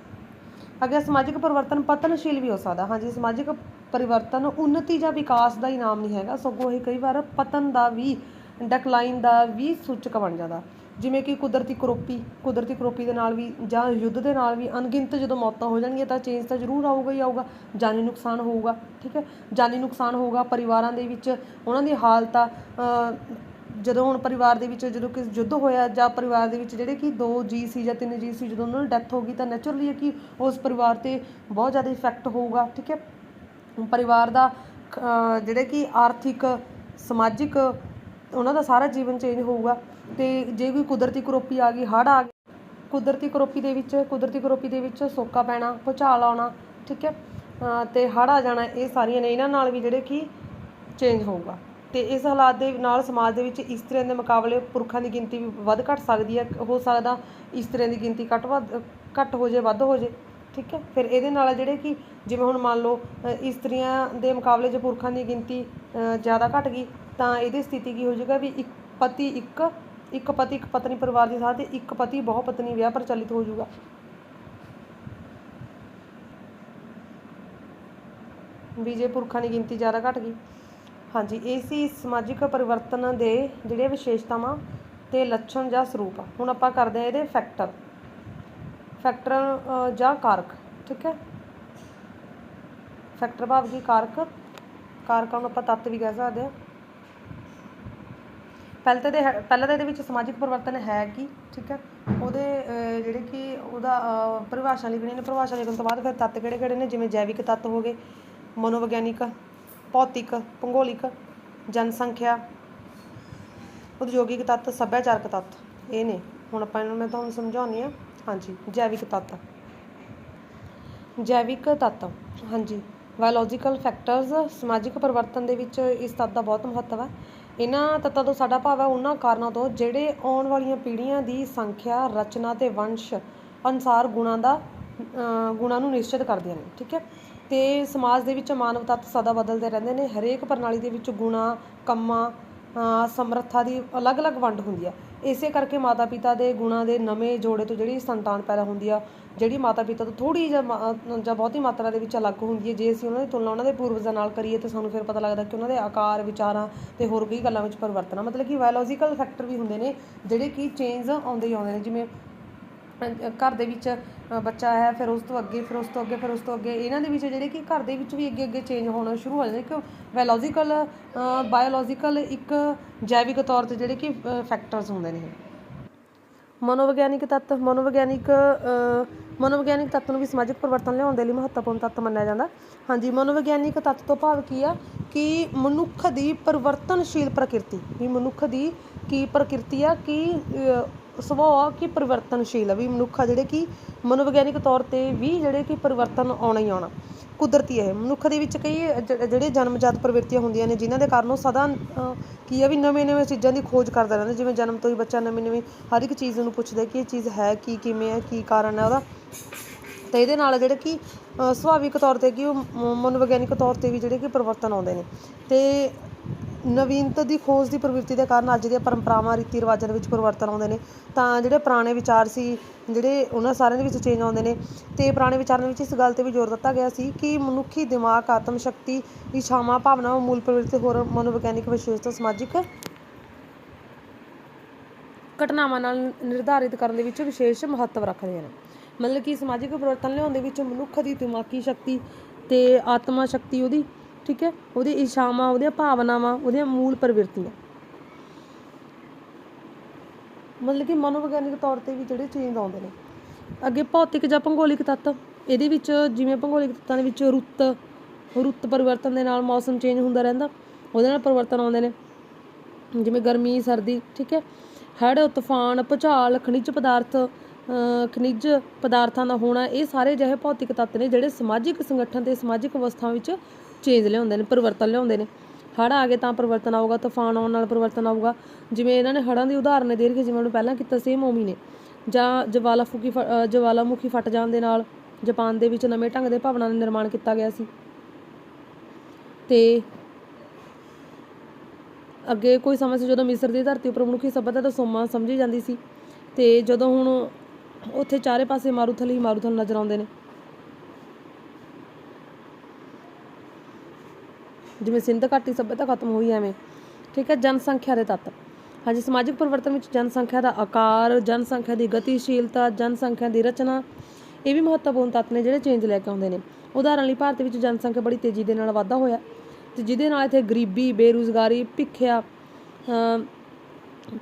ਅੱਗੇ ਸਮਾਜਿਕ ਪਰਿਵਰਤਨ ਪਤਨਸ਼ੀਲ ਵੀ ਹੋ ਸਕਦਾ। ਹਾਂਜੀ, ਸਮਾਜਿਕ ਪਰਿਵਰਤਨ ਉન્નਤੀ ਜਾਂ ਵਿਕਾਸ ਦਾ ਹੀ ਨਾਮ ਨਹੀਂ ਹੈਗਾ। ਸਗੋਂ ਇਹ ਕਈ ਵਾਰ ਪਤਨ ਦਾ ਵੀ, ਡਿਕਲਾਈਨ ਦਾ ਵੀ ਸੂਚਕ ਬਣ ਜਾਂਦਾ। ਜਿਵੇਂ ਕਿ ਕੁਦਰਤੀ ਕਰੋਪੀ ਕੁਦਰਤੀ ਕਰੋਪੀ ਦੇ ਨਾਲ ਵੀ ਜਾਂ ਯੁੱਧ ਦੇ ਨਾਲ ਵੀ ਅਣਗਿਣਤ ਜਦੋਂ ਮੌਤਾਂ ਹੋ ਜਾਣਗੀਆਂ ਤਾਂ ਚੇਂਜ ਤਾਂ ਜ਼ਰੂਰ ਆਊਗਾ ਹੀ ਆਊਗਾ। ਜਾਨੀ ਨੁਕਸਾਨ ਹੋਊਗਾ, ਠੀਕ ਹੈ? ਜਾਨੀ ਨੁਕਸਾਨ ਹੋਊਗਾ, ਪਰਿਵਾਰਾਂ ਦੇ ਵਿੱਚ ਉਹਨਾਂ ਦੀ ਹਾਲਤ ਆ ਜਦੋਂ ਹੁਣ ਪਰਿਵਾਰ ਦੇ ਵਿੱਚ ਜਦੋਂ ਕਿਸੇ ਯੁੱਧ ਹੋਇਆ ਜਾਂ ਪਰਿਵਾਰ ਦੇ ਵਿੱਚ ਜਿਹੜੇ ਕਿ ਦੋ ਜੀ ਸੀ ਜਾਂ ਤਿੰਨ ਜੀ ਸੀ ਜਦੋਂ ਉਹਨਾਂ ਨੂੰ ਡੈਥ ਹੋ ਗਈ ਤਾਂ ਨੈਚੁਰਲੀ ਹੈ ਕਿ ਉਸ ਪਰਿਵਾਰ ਤੇ ਬਹੁਤ ਜ਼ਿਆਦਾ ਇਫੈਕਟ ਹੋਊਗਾ ਠੀਕ ਹੈ? ਪਰਿਵਾਰ ਦਾ ਜਿਹੜੇ ਕਿ ਆਰਥਿਕ ਸਮਾਜਿਕ ਉਹਨਾਂ ਦਾ ਸਾਰਾ ਜੀਵਨ ਚੇਂਜ ਹੋਊਗਾ ਤੇ ਜੇ ਕੋਈ ਕੁਦਰਤੀ ਕਰੋਪੀ ਆ ਗਈ ਹੜ੍ਹ ਆ ਗਈ ਕੁਦਰਤੀ ਕਰੋਪੀ ਦੇ ਵਿੱਚ ਕੁਦਰਤੀ ਕਰੋਪੀ ਦੇ ਵਿੱਚ ਸੋਕਾ ਪੈਣਾ ਭੂਚਾਲ ਆਉਣਾ ਠੀਕ ਹੈ? ਅ, ਤੇ ਹੜ੍ਹ ਆ ਜਾਣਾ ਇਹ ਸਾਰੀਆਂ ਨੇ ਇਹਨਾਂ ਨਾਲ ਵੀ ਜਿਹੜੇ ਕਿ ਚੇਂਜ ਹੋਊਗਾ। ਤੇ ਇਸ ਹਾਲਾਤ ਦੇ ਨਾਲ ਸਮਾਜ ਦੇ ਵਿੱਚ ਇਸਤਰੀਆਂ ਦੇ ਮੁਕਾਬਲੇ ਪੁਰਖਾਂ ਦੀ ਗਿਣਤੀ ਵੀ ਵੱਧ ਘੱਟ ਸਕਦੀ ਹੈ। ਹੋ ਸਕਦਾ ਇਸਤਰੀਆਂ ਦੀ ਗਿਣਤੀ ਘੱਟ ਵੱਧ, ਘੱਟ ਹੋ ਜੇ ਵੱਧ ਹੋ ਜੇ ਠੀਕ ਹੈ? ਫਿਰ ਇਹਦੇ ਨਾਲ ਜਿਹੜੇ ਕਿ ਜਿਵੇਂ ਹੁਣ ਮੰਨ ਲਓ ਇਸਤਰੀਆਂ ਦੇ ਮੁਕਾਬਲੇ ਜੇ ਪੁਰਖਾਂ ਦੀ ਗਿਣਤੀ ਜ਼ਿਆਦਾ ਘਟ ਗਈ, ਤਾਂ ਇਹਦੀ ਸਥਿਤੀ ਕੀ ਹੋ ਜਾਊਗਾ ਵੀ ਇੱਕ ਪਤੀ ਇੱਕ ਇੱਕ ਪਤੀ ਇੱਕ ਪਤਨੀ ਪਰਿਵਾਰ ਦੀ ਸਾਥ ਤੇ ਇੱਕ ਪਤੀ ਬਹੁ ਪਤਨੀ ਵਿਆਹ ਪ੍ਰਚਲਿਤ ਹੋ ਜਾਊਗਾ। ਵੀ ਜੇ ਪੁਰਖਾਂ ਦੀ ਗਿਣਤੀ ਜ਼ਿਆਦਾ ਘਟ ਗਈ ਹਾਂਜੀ, ਇਹ ਸੀ ਸਮਾਜਿਕ ਪਰਿਵਰਤਨ ਦੇ ਜਿਹੜੇ ਵਿਸ਼ੇਸ਼ਤਾਵਾਂ ਤੇ ਲੱਛਣ ਜਾਂ ਸਰੂਪ। ਹੁਣ ਆਪਾਂ ਕਰਦੇ ਹਾਂ ਇਹਦੇ ਫੈਕਟਰ ਫੈਕਟਰ ਜਾਂ ਕਾਰਕ, ਠੀਕ ਹੈ? ਫੈਕਟਰ ਭਾਵ ਕੀ ਕਾਰਕ? ਕਾਰਕਾਂ ਨੂੰ ਆਪਾਂ ਤੱਤ ਵੀ ਕਹਿ ਸਕਦੇ ਹਾਂ। ਪਹਿਲਾਂ ਤਾਂ ਹੈ- ਪਹਿਲਾਂ ਤਾਂ ਇਹਦੇ ਵਿੱਚ ਸਮਾਜਿਕ ਪਰਿਵਰਤਨ ਹੈ ਕੀ, ਠੀਕ ਹੈ? ਉਹਦੇ ਜਿਹੜੇ ਕਿ ਉਹਦਾ ਪਰਿਭਾਸ਼ਾ ਲਿਖਣੀ ਨੇ, ਪਰਿਭਾਸ਼ਾ ਲਿਖਣ ਤੋਂ ਬਾਅਦ ਫਿਰ ਤੱਤ ਕਿਹੜੇ ਕਿਹੜੇ ਨੇ? ਜਿਵੇਂ ਜੈਵਿਕ ਤੱਤ ਹੋ ਗਏ, ਮਨੋਵਿਗਿਆਨਿਕ ਭੌਤਿਕ, ਭੂਗੋਲਿਕ ਜਨਸੰਖਿਆ, ਉਦਯੋਗਿਕ ਤੱਤ, ਸੱਭਿਆਚਾਰਕ ਤੱਤ, ਇਹ ਨੇ। ਹੁਣ ਆਪਾਂ ਇਹਨੂੰ ਮੈਂ ਤੁਹਾਨੂੰ ਸਮਝਾਉਂਦੀ ਹਾਂ। ਹਾਂਜੀ, ਜੈਵਿਕ ਤੱਤ। ਜੈਵਿਕ ਤੱਤ, ਹਾਂਜੀ। ਬਾਇਓਲੋਜੀਕਲ ਫੈਕਟਰਸ ਸਮਾਜਿਕ ਪਰਿਵਰਤਨ ਦੇ ਵਿੱਚ ਇਸ ਤੱਤ ਦਾ ਬਹੁਤ ਮਹੱਤਵ ਹੈ ਇਹਨਾਂ ਤੱਤਾਂ ਤੋਂ ਸਾਡਾ ਭਾਵ ਹੈ ਉਹਨਾਂ ਕਾਰਨਾਂ ਤੋਂ ਜਿਹੜੇ ਆਉਣ ਵਾਲੀਆਂ ਪੀੜ੍ਹੀਆਂ ਦੀ ਸੰਖਿਆ, ਰਚਨਾ ਤੇ ਵੰਸ਼ ਅਨੁਸਾਰ ਗੁਣਾਂ ਦਾ ਗੁਣਾਂ ਨੂੰ ਨਿਸ਼ਚਿਤ ਕਰਦੀਆਂ ਨੇ, ਠੀਕ ਹੈ? ਤੇ ਸਮਾਜ ਦੇ ਵਿੱਚ ਮਾਨਵ ਤੱਤ ਸਦਾ ਬਦਲਦੇ ਰਹਿੰਦੇ ਨੇ। ਹਰੇਕ ਪ੍ਰਣਾਲੀ ਦੇ ਵਿੱਚ ਗੁਣਾਂ, ਕੰਮਾਂ ਸਮਰੱਥਾ ਦੀ ਅਲੱਗ-ਅਲੱਗ ਵੰਡ ਹੁੰਦੀ ਆ। ਇਸੇ ਕਰਕੇ ਮਾਤਾ ਪਿਤਾ ਦੇ ਗੁਣਾਂ ਦੇ ਨਵੇਂ ਜੋੜੇ ਤੋਂ ਜਿਹੜੀ ਸੰਤਾਨ ਪੈਦਾ ਹੁੰਦੀ ਆ, ਜਿਹੜੀ ਮਾਤਾ ਪਿਤਾ ਤੋਂ ਥੋੜੀ ਜਾਂ ਮਾ- ਜਾਂ ਬਹੁਤੀ ਮਾਤਰਾ ਦੇ ਵਿੱਚ ਅਲੱਗ ਹੁੰਦੀ ਹੈ ਜੇ ਅਸੀਂ ਉਹਨਾਂ ਦੀ ਤੁਲਨਾ ਉਹਨਾਂ ਦੇ ਪੂਰਵਜਾਂ ਨਾਲ ਕਰੀਏ ਤਾਂ ਸਾਨੂੰ ਫਿਰ ਪਤਾ ਲੱਗਦਾ ਕਿ ਉਹਨਾਂ ਦੇ ਆਕਾਰ, ਵਿਚਾਰਾਂ ਤੇ ਹੋਰ ਕਈ ਗੱਲਾਂ ਵਿੱਚ ਪਰਿਵਰਤਨ ਆ। ਮਤਲਬ ਕਿ ਬਾਇਓਲੋਜੀਕਲ ਫੈਕਟਰ ਵੀ ਹੁੰਦੇ ਨੇ, ਜਿਹੜੇ ਕਿ ਚੇਂਜ ਆਉਂਦੇ ਹੀ ਆਉਂਦੇ ਨੇ। ਜਿਵੇਂ ਘਰ ਦੇ ਵਿੱਚ ਬੱਚਾ ਹੈ, ਫਿਰ ਉਸ ਤੋਂ ਅੱਗੇ, ਫਿਰ ਉਸ ਤੋਂ ਅੱਗੇ, ਫਿਰ ਉਸ ਤੋਂ ਅੱਗੇ। ਇਹਨਾਂ ਦੇ ਵਿੱਚ ਜਿਹੜੇ ਕਿ ਘਰ ਦੇ ਵਿੱਚ ਵੀ ਅੱਗੇ ਅੱਗੇ ਚੇਂਜ ਹੋਣਾ ਸ਼ੁਰੂ ਹੋ ਜਾਂਦੇ ਕਿ ਬਾਇਓਲੋਜੀਕਲ ਬਾਇਓਲੋਜੀਕਲ ਇੱਕ ਜੈਵਿਕ ਤੌਰ ਤੇ ਜਿਹੜੇ ਕਿ ਫੈਕਟਰਸ ਹੁੰਦੇ ਨੇ। ਮਨੋਵਿਗਿਆਨਿਕ ਤੱਤ, ਮਨੋਵਿਗਿਆਨਿਕ ਮਨੋਵਿਗਿਆਨਿਕ ਤੱਤ ਨੂੰ ਵੀ ਸਮਾਜਿਕ ਪਰਿਵਰਤਨ ਲਿਆਉਣ ਦੇ ਲਈ ਮਹੱਤਵਪੂਰਨ ਤੱਤ ਮੰਨਿਆ ਜਾਂਦਾ। ਹਾਂਜੀ, ਮਨੋਵਿਗਿਆਨਿਕ ਤੱਤ ਤੋਂ ਭਾਵ ਕੀ ਆ? ਕਿ ਮਨੁੱਖ ਦੀ ਪਰਿਵਰਤਨਸ਼ੀਲ ਪ੍ਰਕਿਰਤੀ, ਵੀ ਮਨੁੱਖ ਦੀ ਕੀ ਪ੍ਰਕਿਰਤੀ ਆ? ਕਿ ਸੁਭਾਅ ਆ ਕਿ ਪਰਿਵਰਤਨਸ਼ੀਲ ਆ ਵੀ ਮਨੁੱਖ ਆ ਜਿਹੜੇ ਕਿ ਮਨੋਵਿਗਿਆਨਿਕ ਤੌਰ ਤੇ ਵੀ ਜਿਹੜੇ ਕਿ ਪਰਿਵਰਤਨ ਆਉਣਾ ਹੀ ਆਉਣਾ, ਕੁਦਰਤੀ ਹੈ ਇਹ। ਮਨੁੱਖ ਦੇ ਵਿੱਚ ਕਈ ਜ- ਜਿਹੜੇ ਜਨਮਜਾਤ ਪ੍ਰਵਿਰਤੀਆਂ ਹੁੰਦੀਆਂ ਨੇ, ਜਿਨ੍ਹਾਂ ਦੇ ਕਾਰਨ ਉਹ ਸਦਾ ਕੀ ਆ ਵੀ ਨਵੇਂ ਨਵੇਂ ਚੀਜ਼ਾਂ ਦੀ ਖੋਜ ਕਰਦਾ ਰਹਿੰਦਾ, ਜਿਵੇਂ ਜਨਮ ਤੋਂ ਹੀ ਬੱਚਾ ਨਵੀਂ ਨਵੀਂ ਹਰ ਇੱਕ ਚੀਜ਼ ਨੂੰ ਪੁੱਛਦਾ ਕਿ ਇਹ ਚੀਜ਼ ਹੈ ਕੀ, ਕਿਵੇਂ ਹੈ, ਕੀ ਕਾਰਨ ਹੈ ਉਹਦਾ ਤੇ ਇਹਦੇ ਨਾਲ ਜਿਹੜੇ ਕਿ ਸੁਭਾਵਿਕ ਤੌਰ ਤੇ ਕਿ ਉਹ ਮਨੋਵਿਗਿਆਨਿਕ ਤੌਰ ਤੇ ਵੀ ਜਿਹੜੇ ਕਿ ਪਰਿਵਰਤਨ ਆਉਂਦੇ ਨੇ ਤੇ ਨਵੀਨਤਾ ਦੀ ਖੋਜ ਦੀ ਪ੍ਰਵਿਰਤੀ ਦੇ ਕਾਰਨ ਅੱਜ ਦੀਆਂ ਪਰੰਪਰਾਵਾਂ, ਰੀਤੀ ਰਿਵਾਜਾਂ ਦੇ ਵਿੱਚ ਪਰਿਵਰਤਨ ਆਉਂਦੇ ਨੇ। ਤਾਂ ਜਿਹੜੇ ਪੁਰਾਣੇ ਵਿਚਾਰ ਸੀ, ਜਿਹੜੇ ਉਹਨਾਂ ਸਾਰਿਆਂ ਦੇ ਵਿੱਚ ਚੇਂਜ ਆਉਂਦੇ ਨੇ। ਤੇ ਪੁਰਾਣੇ ਵਿਚਾਰਾਂ ਵਿੱਚ ਇਸ ਗੱਲ ਤੇ ਵੀ ਜ਼ੋਰ ਦਿੱਤਾ ਗਿਆ ਸੀ ਕਿ ਮਨੁੱਖੀ ਦਿਮਾਗ, ਆਤਮ ਸ਼ਕਤੀ, ਇੱਛਾਵਾਂ, ਭਾਵਨਾਵਾਂ, ਮੂਲ ਪ੍ਰਵਿਰਤੀ ਹੋਰ ਮਨੋਵਿਗਿਆਨਿਕ ਵਿਸ਼ੇਸ਼ਤਾ, ਸਮਾਜਿਕ ਘਟਨਾਵਾਂ ਨਾਲ ਨਿਰਧਾਰਿਤ ਕਰਨ ਦੇ ਵਿੱਚ ਵਿਸ਼ੇਸ਼ ਮਹੱਤਵ ਰੱਖਦੇ ਨੇ। ਮਤਲਬ ਕਿ ਸਮਾਜਿਕ ਪਰਿਵਰਤਨ ਲਿਆਉਣ ਦੇ ਵਿੱਚ ਮਨੁੱਖ ਦੀ ਦਿਮਾਗੀ ਸ਼ਕਤੀ ਤੇ ਆਤਮਾ ਸ਼ਕਤੀ ਉਹਦੀ ਠੀਕ ਹੈ? ਉਹਦੀ ਇੱਛਾਵਾਂ ਉਹਦੀਆਂ ਭਾਵਨਾਵਾਂ ਉਹਦੀਆਂ ਮੂਲ ਪ੍ਰਵਿਰਤੀਆਂ। ਮਤਲਬ ਕਿ ਮਨੋਵਿਗਿਆਨਿਕ ਤੌਰ ਤੇ ਵੀ ਜਿਹੜੇ ਚੇਂਜ ਆਉਂਦੇ ਨੇ। ਅੱਗੇ ਭੌਤਿਕ ਜਾਂ ਭੂਗੋਲਿਕ ਤੱਤ ਇਹਦੇ ਵਿੱਚ ਜਿਵੇਂ ਭੂਗੋਲਿਕ ਤੱਤਾਂ ਦੇ ਵਿੱਚ ਰੁੱਤ ਰੁੱਤ ਪਰਿਵਰਤਨ ਦੇ ਨਾਲ ਮੌਸਮ ਚੇਂਜ ਹੁੰਦਾ ਰਹਿੰਦਾ ਉਹਦੇ ਨਾਲ ਪਰਿਵਰਤਨ ਆਉਂਦੇ ਨੇ। ਜਿਵੇਂ ਗਰਮੀ ਸਰਦੀ ਠੀਕ ਹੈ? ਹੜ੍ਹ ਤੂਫਾਨ ਭੂਚਾਲ ਖਣਿਜ ਪਦਾਰਥ ਅ, ਖਣਿਜ ਪਦਾਰਥਾਂ ਦਾ ਹੋਣਾ ਇਹ ਸਾਰੇ ਜਿਹੇ ਭੌਤਿਕ ਤੱਤ ਨੇ ਜਿਹੜੇ ਸਮਾਜਿਕ ਸੰਗਠਨ ਤੇ ਸਮਾਜਿਕ ਅਵਸਥਾ ਵਿੱਚ ਚੇਂਜ ਲਿਆਉਂਦੇ ਨੇ, ਪਰਿਵਰਤਨ ਲਿਆਉਂਦੇ ਨੇ। ਹੜ੍ਹ ਆ ਗਏ ਤਾਂ ਪਰਿਵਰਤਨ ਆਊਗਾ, ਤੂਫਾਨ ਆਉਣ ਨਾਲ ਪਰਿਵਰਤਨ ਆਊਗਾ। ਜਿਵੇਂ ਇਹਨਾਂ ਨੇ ਹੜ੍ਹਾਂ ਦੀ ਉਦਾਹਰਨ ਦੇ ਰਹੀ ਜਿਵੇਂ ਉਹਨੂੰ ਪਹਿਲਾਂ ਕੀਤਾ ਸੇਮ ਉਵੇਂ ਨੇ। ਜਾਂ ਜਵਾਲਾਫੁਕੀ ਫ- ਜਵਾਲਾਮੁਖੀ ਫਟ ਜਾਣ ਦੇ ਨਾਲ ਜਾਪਾਨ ਦੇ ਵਿੱਚ ਨਵੇਂ ਢੰਗ ਦੇ ਭਾਵਨਾ ਦਾ ਨਿਰਮਾਣ ਕੀਤਾ ਗਿਆ ਸੀ। ਤੇ ਅੱਗੇ ਕੋਈ ਸਮਾਂ ਸੀ ਜਦੋਂ ਮਿਸਰ ਦੀ ਧਰਤੀ ਉੱਪਰ ਮਨੁੱਖੀ ਸਭਿਅਤਾ ਦਾ ਸੋਮਾ ਸਮਝੀ ਜਾਂਦੀ ਸੀ। ਤੇ ਜਦੋਂ ਹੁਣ ਉੱਥੇ ਚਾਰੇ ਪਾਸੇ ਮਾਰੂਥਲ ਹੀ ਮਾਰੂਥਲ ਨਜ਼ਰ ਆਉਂਦੇ ਨੇ। ਜਿਵੇਂ ਸਿੰਧ ਘਾਟੀ ਸਭਿਅਤਾ ਖਤਮ ਹੋਈ ਐਵੇਂ ਠੀਕ ਹੈ ਜਨਸੰਖਿਆ ਦੇ ਤੱਤ। ਹਾਂਜੀ ਸਮਾਜਿਕ ਪਰਿਵਰਤਨ ਵਿੱਚ ਜਨਸੰਖਿਆ ਦਾ ਆਕਾਰ ਜਨਸੰਖਿਆ ਦੀ ਗਤੀਸ਼ੀਲਤਾ ਜਨਸੰਖਿਆ ਦੀ ਰਚਨਾ ਇਹ ਵੀ ਮਹੱਤਵਪੂਰਨ ਤੱਤ ਨੇ ਜਿਹੜੇ ਚੇਂਜ ਲੈ ਕੇ ਆਉਂਦੇ ਨੇ। ਉਦਾਹਰਨ ਲਈ ਭਾਰਤ ਵਿੱਚ ਜਨਸੰਖਿਆ ਬੜੀ ਤੇਜ਼ੀ ਦੇ ਨਾਲ ਵਾਧਾ ਹੋਇਆ ਤੇ ਜਿਹਦੇ ਨਾਲ ਇੱਥੇ ਗਰੀਬੀ ਬੇਰੁਜ਼ਗਾਰੀ ਭਿੱਖਿਆ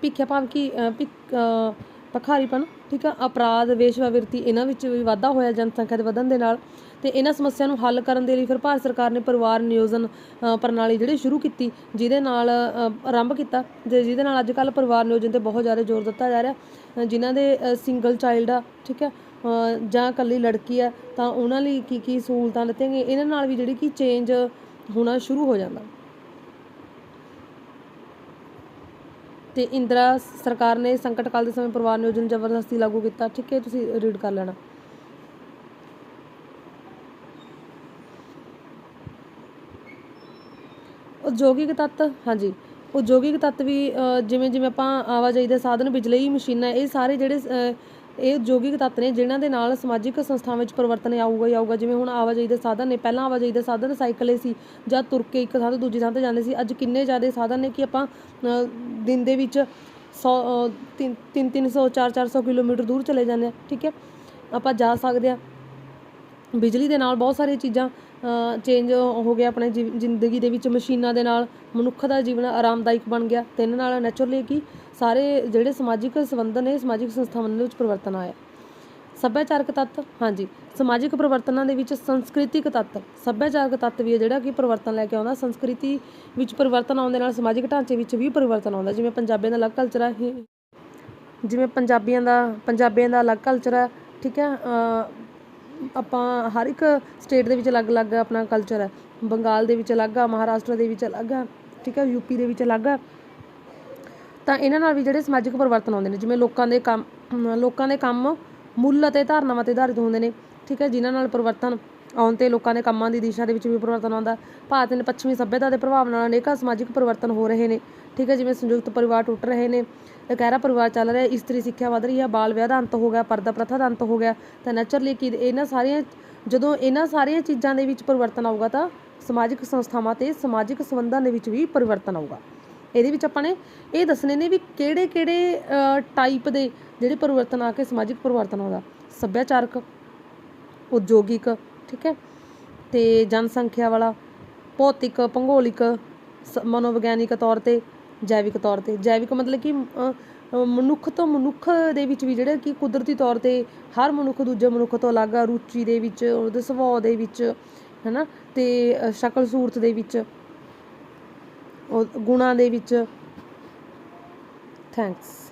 ਭਿੱਖਿਆ ਭਾਵ ਕਿ ਅ, ਭਿੱਖ ਅ, ਭਿਖਾਰੀਪਣ ਠੀਕ ਆ ਅਪਰਾਧ ਵੇਸ਼ਵਾਵਿਰਤੀ ਇਹਨਾਂ ਵਿੱਚ ਵੀ ਵਾਧਾ ਹੋਇਆ ਜਨਸੰਖਿਆ ਦੇ ਵਧਣ ਦੇ ਨਾਲ। ਤੇ ਇਹਨਾਂ ਸਮੱਸਿਆ ਨੂੰ ਹੱਲ ਕਰਨ ਦੇ ਲਈ ਫਿਰ ਭਾਰਤ ਸਰਕਾਰ ਨੇ ਪਰਿਵਾਰ ਨਿਯੋਜਨ ਪ੍ਰਣਾਲੀ ਜਿਹੜੀ ਸ਼ੁਰੂ ਕੀਤੀ ਜਿਹਦੇ ਨਾਲ ਆਰੰਭ ਕੀਤਾ ਤੇ ਜਿਹਦੇ ਨਾਲ ਅੱਜ ਕੱਲ ਪਰਿਵਾਰ ਨਿਯੋਜਨ ਤੇ ਬਹੁਤ ਜ਼ਿਆਦਾ ਜ਼ੋਰ ਦਿੱਤਾ ਜਾ ਰਿਹਾ। ਅ, ਜਿਨ੍ਹਾਂ ਦੇ ਸਿੰਗਲ ਚਾਈਲਡ ਆ ਠੀਕ ਹੈ ਜਾਂ ਇਕੱਲੀ ਲੜਕੀ ਆ ਤਾਂ ਉਹਨਾਂ ਲਈ ਕੀ ਕੀ ਸਹੂਲਤਾਂ ਦਿੱਤੀਆਂ ਗਈਆਂ? ਇਹਨਾਂ ਨਾਲ ਵੀ ਜਿਹੜੀ ਕਿ ਚੇਂਜ ਹੋਣਾ ਸ਼ੁਰੂ ਹੋ ਜਾਂਦਾ। ਤੇ ਇੰਦਰਾ ਸਰਕਾਰ ਨੇ ਸੰਕਟ ਕਾਲ ਦੇ ਸਮੇਂ ਪਰਿਵਾਰ ਨਿਯੋਜਨ ਜ਼ਬਰਦਸਤੀ ਲਾਗੂ ਕੀਤਾ। ਠੀਕ ਹੈ ਤੁਸੀਂ ਰੀਡ ਕਰ ਲੈਣਾ। ਉਦਯੋਗਿਕ ਤੱਤ, ਹਾਂਜੀ, ਉਦਯੋਗਿਕ ਤੱਤ ਵੀ ਜਿਵੇਂ ਜਿਵੇਂ ਆਪਾਂ ਆਵਾਜਾਈ ਦੇ ਸਾਧਨ, ਬਿਜਲੀ, ਮਸ਼ੀਨਾਂ, ਇਹ ਸਾਰੇ ਜਿਹੜੇ ਇਹ ਉਦਯੋਗਿਕ ਤੱਤ ਨੇ, ਜਿਨ੍ਹਾਂ ਦੇ ਨਾਲ ਸਮਾਜਿਕ ਸੰਸਥਾਵਾਂ ਵਿੱਚ ਪਰਿਵਰਤਨ ਆਊਗਾ ਹੀ ਆਊਗਾ। ਜਿਵੇਂ ਹੁਣ ਆਵਾਜਾਈ ਦੇ ਸਾਧਨ ਨੇ, ਪਹਿਲਾਂ ਆਵਾਜਾਈ ਦੇ ਸਾਧਨ ਸਾਈਕਲੇ ਸੀ, ਜਾਂ ਤੁਰ ਕੇ ਇੱਕ ਥਾਂ ਤੋਂ ਦੂਜੀ ਥਾਂ ਤੇ ਜਾਂਦੇ ਸੀ, ਅੱਜ ਕਿੰਨੇ ਜ਼ਿਆਦਾ ਸਾਧਨ ਨੇ ਕਿ ਆਪਾਂ ਦਿਨ ਦੇ ਵਿੱਚ 100 ਤਿੰਨ ਤਿੰਨ ਤਿੰਨ ਸੌ, ਚਾਰ ਚਾਰ ਸੌ ਕਿਲੋਮੀਟਰ ਦੂਰ ਚਲੇ ਜਾਂਦੇ ਆ, ਠੀਕ ਹੈ? ਆਪਾਂ ਜਾ ਸਕਦੇ ਆ। ਬਿਜਲੀ ਦੇ ਨਾਲ ਬਹੁਤ ਸਾਰੀਆਂ ਚੀਜ਼ਾਂ ਚੇਂਜ ਹੋ ਗਿਆ ਆਪਣੇ ਜੀ- ਜ਼ਿੰਦਗੀ ਦੇ ਵਿੱਚ ਮਸ਼ੀਨਾਂ ਦੇ ਨਾਲ, ਮਨੁੱਖ ਦਾ ਜੀਵਨ ਆਰਾਮਦਾਇਕ ਬਣ ਗਿਆ ਅਤੇ ਇਹਨਾਂ ਨਾਲ ਨੈਚੁਰਲੀ ਕੀ ਸਾਰੇ ਜਿਹੜੇ ਸਮਾਜਿਕ ਸੰਬੰਧ ਨੇ, ਸਮਾਜਿਕ ਸੰਸਥਾਵਾਂ ਦੇ ਵਿੱਚ ਪਰਿਵਰਤਨ ਆਇਆ। ਸੱਭਿਆਚਾਰਕ ਤੱਤ, ਹਾਂਜੀ, ਸਮਾਜਿਕ ਪਰਿਵਰਤਨਾਂ ਦੇ ਵਿੱਚ ਸੰਸਕ੍ਰਿਤਿਕ ਤੱਤ, ਸੱਭਿਆਚਾਰਕ ਤੱਤ ਵੀ ਹੈ ਜਿਹੜਾ ਕਿ ਪਰਿਵਰਤਨ ਲੈ ਕੇ ਆਉਂਦਾ, ਸੰਸਕ੍ਰਿਤੀ ਵਿੱਚ ਪਰਿਵਰਤਨ ਆਉਣ ਦੇ ਨਾਲ ਸਮਾਜਿਕ ਢਾਂਚੇ ਵਿੱਚ ਵੀ ਪਰਿਵਰਤਨ ਆਉਂਦਾ, ਜਿਵੇਂ ਪੰਜਾਬੀਆਂ ਦਾ ਅਲੱਗ ਕਲਚਰ ਹੈ ਜਿਵੇਂ ਪੰਜਾਬੀਆਂ ਦਾ ਪੰਜਾਬੀਆਂ ਦਾ ਅਲੱਗ ਕਲਚਰ ਹੈ ਠੀਕ ਹੈ ਆਪਾਂ ਹਰ ਇੱਕ ਸਟੇਟ ਦੇ ਵਿੱਚ ਅਲੱਗ-ਅਲੱਗ ਆਪਣਾ ਕਲਚਰ ਹੈ। ਬੰਗਾਲ ਦੇ ਵਿੱਚ ਅਲੱਗ ਆ, ਮਹਾਰਾਸ਼ਟਰ ਦੇ ਵਿੱਚ ਅਲੱਗ ਆ, ਠੀਕ ਹੈ ਯੂਪੀ ਦੇ ਵਿੱਚ ਅਲੱਗ ਆ। ਤਾਂ ਇਹਨਾਂ ਨਾਲ ਵੀ ਜਿਹੜੇ ਸਮਾਜਿਕ ਪਰਿਵਰਤਨ ਆਉਂਦੇ ਨੇ, ਜਿਵੇਂ ਲੋਕਾਂ ਦੇ ਕੰਮ, ਲੋਕਾਂ ਦੇ ਕੰਮ ਮੁੱਲ ਅਤੇ ਧਾਰਨਾਵਾਂ ਤੇ ਆਧਾਰਿਤ ਹੁੰਦੇ ਨੇ, ਠੀਕ ਹੈ, ਜਿਨ੍ਹਾਂ ਨਾਲ ਪਰਿਵਰਤਨ ਆਉਣ ਤੇ ਲੋਕਾਂ ਦੇ ਕੰਮਾਂ ਦੀ ਦਿਸ਼ਾ ਦੇ ਵਿੱਚ ਵੀ ਪਰਿਵਰਤਨ ਆਉਂਦਾ। ਭਾਰਤ ਦੇ ਪੱਛਮੀ ਸੱਭਿਅਤਾ ਦੇ ਪ੍ਰਭਾਵ ਨਾਲ ਅਨੇਕਾਂ ਸਮਾਜਿਕ ਪਰਿਵਰਤਨ ਹੋ ਰਹੇ ਨੇ, ਠੀਕ ਹੈ, ਜਿਵੇਂ ਸੰਯੁਕਤ ਪਰਿਵਾਰ ਟੁੱਟ ਰਹੇ ਨੇ ਇਕਹਿਰਾ ਪਰਿਵਾਰ ਚੱਲ ਰਿਹਾ, ਇਸਤਰੀ ਸਿੱਖਿਆ ਵਧ ਰਹੀ ਹੈ ਬਾਲ ਵਿਆਹ ਦਾ ਅੰਤ ਹੋ ਗਿਆ, ਪਰਦਾ ਪ੍ਰਥਾ ਦਾ ਅੰਤ ਹੋ ਗਿਆ, ਤਾਂ ਨੈਚੁਰਲੀ ਕੀ ਇਹਨਾਂ ਸਾਰੀਆਂ, ਜਦੋਂ ਇਹਨਾਂ ਸਾਰੀਆਂ ਚੀਜ਼ਾਂ ਦੇ ਵਿੱਚ ਪਰਿਵਰਤਨ ਆਊਗਾ ਤਾਂ ਸਮਾਜਿਕ ਸੰਸਥਾਵਾਂ ਤੇ ਸਮਾਜਿਕ ਸੰਬੰਧਾਂ ਦੇ ਵਿੱਚ ਵੀ ਪਰਿਵਰਤਨ ਆਊਗਾ। ਇਹਦੇ ਵਿੱਚ ਆਪਾਂ ਨੇ ਇਹ ਦੱਸਣੇ ਨੇ ਵੀ ਕਿਹੜੇ ਕਿਹੜੇ ਟਾਈਪ ਦੇ ਜਿਹੜੇ ਪਰਿਵਰਤਨ ਆ ਕੇ ਸਮਾਜਿਕ ਪਰਿਵਰਤਨ ਆਉਂਦਾ। ਸੱਭਿਆਚਾਰਕ, ਉਦਯੋਗਿਕ, ਠੀਕ ਹੈ? ਤੇ ਜਨਸੰਖਿਆ ਵਾਲਾ, ਭੌਤਿਕ, ਭੂਗੋਲਿਕ, ਸ- ਮਨੋਵਿਗਿਆਨਿਕ ਤੌਰ ਤੇ ਜੈਵਿਕ ਤੌਰ ਤੇ। ਜੈਵਿਕ ਮਤਲਬ ਕਿ ਮਨੁੱਖ ਤੋਂ ਮਨੁੱਖ ਦੇ ਵਿੱਚ ਵੀ ਜਿਹੜੇ ਕਿ ਕੁਦਰਤੀ ਤੌਰ ਤੇ ਹਰ ਮਨੁੱਖ ਦੂਜੇ ਮਨੁੱਖ ਤੋਂ ਅਲੱਗ ਆ, ਰੁਚੀ ਦੇ ਵਿੱਚ, ਉਹਦੇ ਸੁਭਾਅ ਦੇ ਵਿੱਚ, ਹੈਨਾ? ਤੇ ਸ਼ਕਲ ਸੂਰਤ ਦੇ ਵਿੱਚ, ਉਹ ਗੁਣਾਂ ਦੇ ਵਿੱਚ। ਥੈਂਕਸ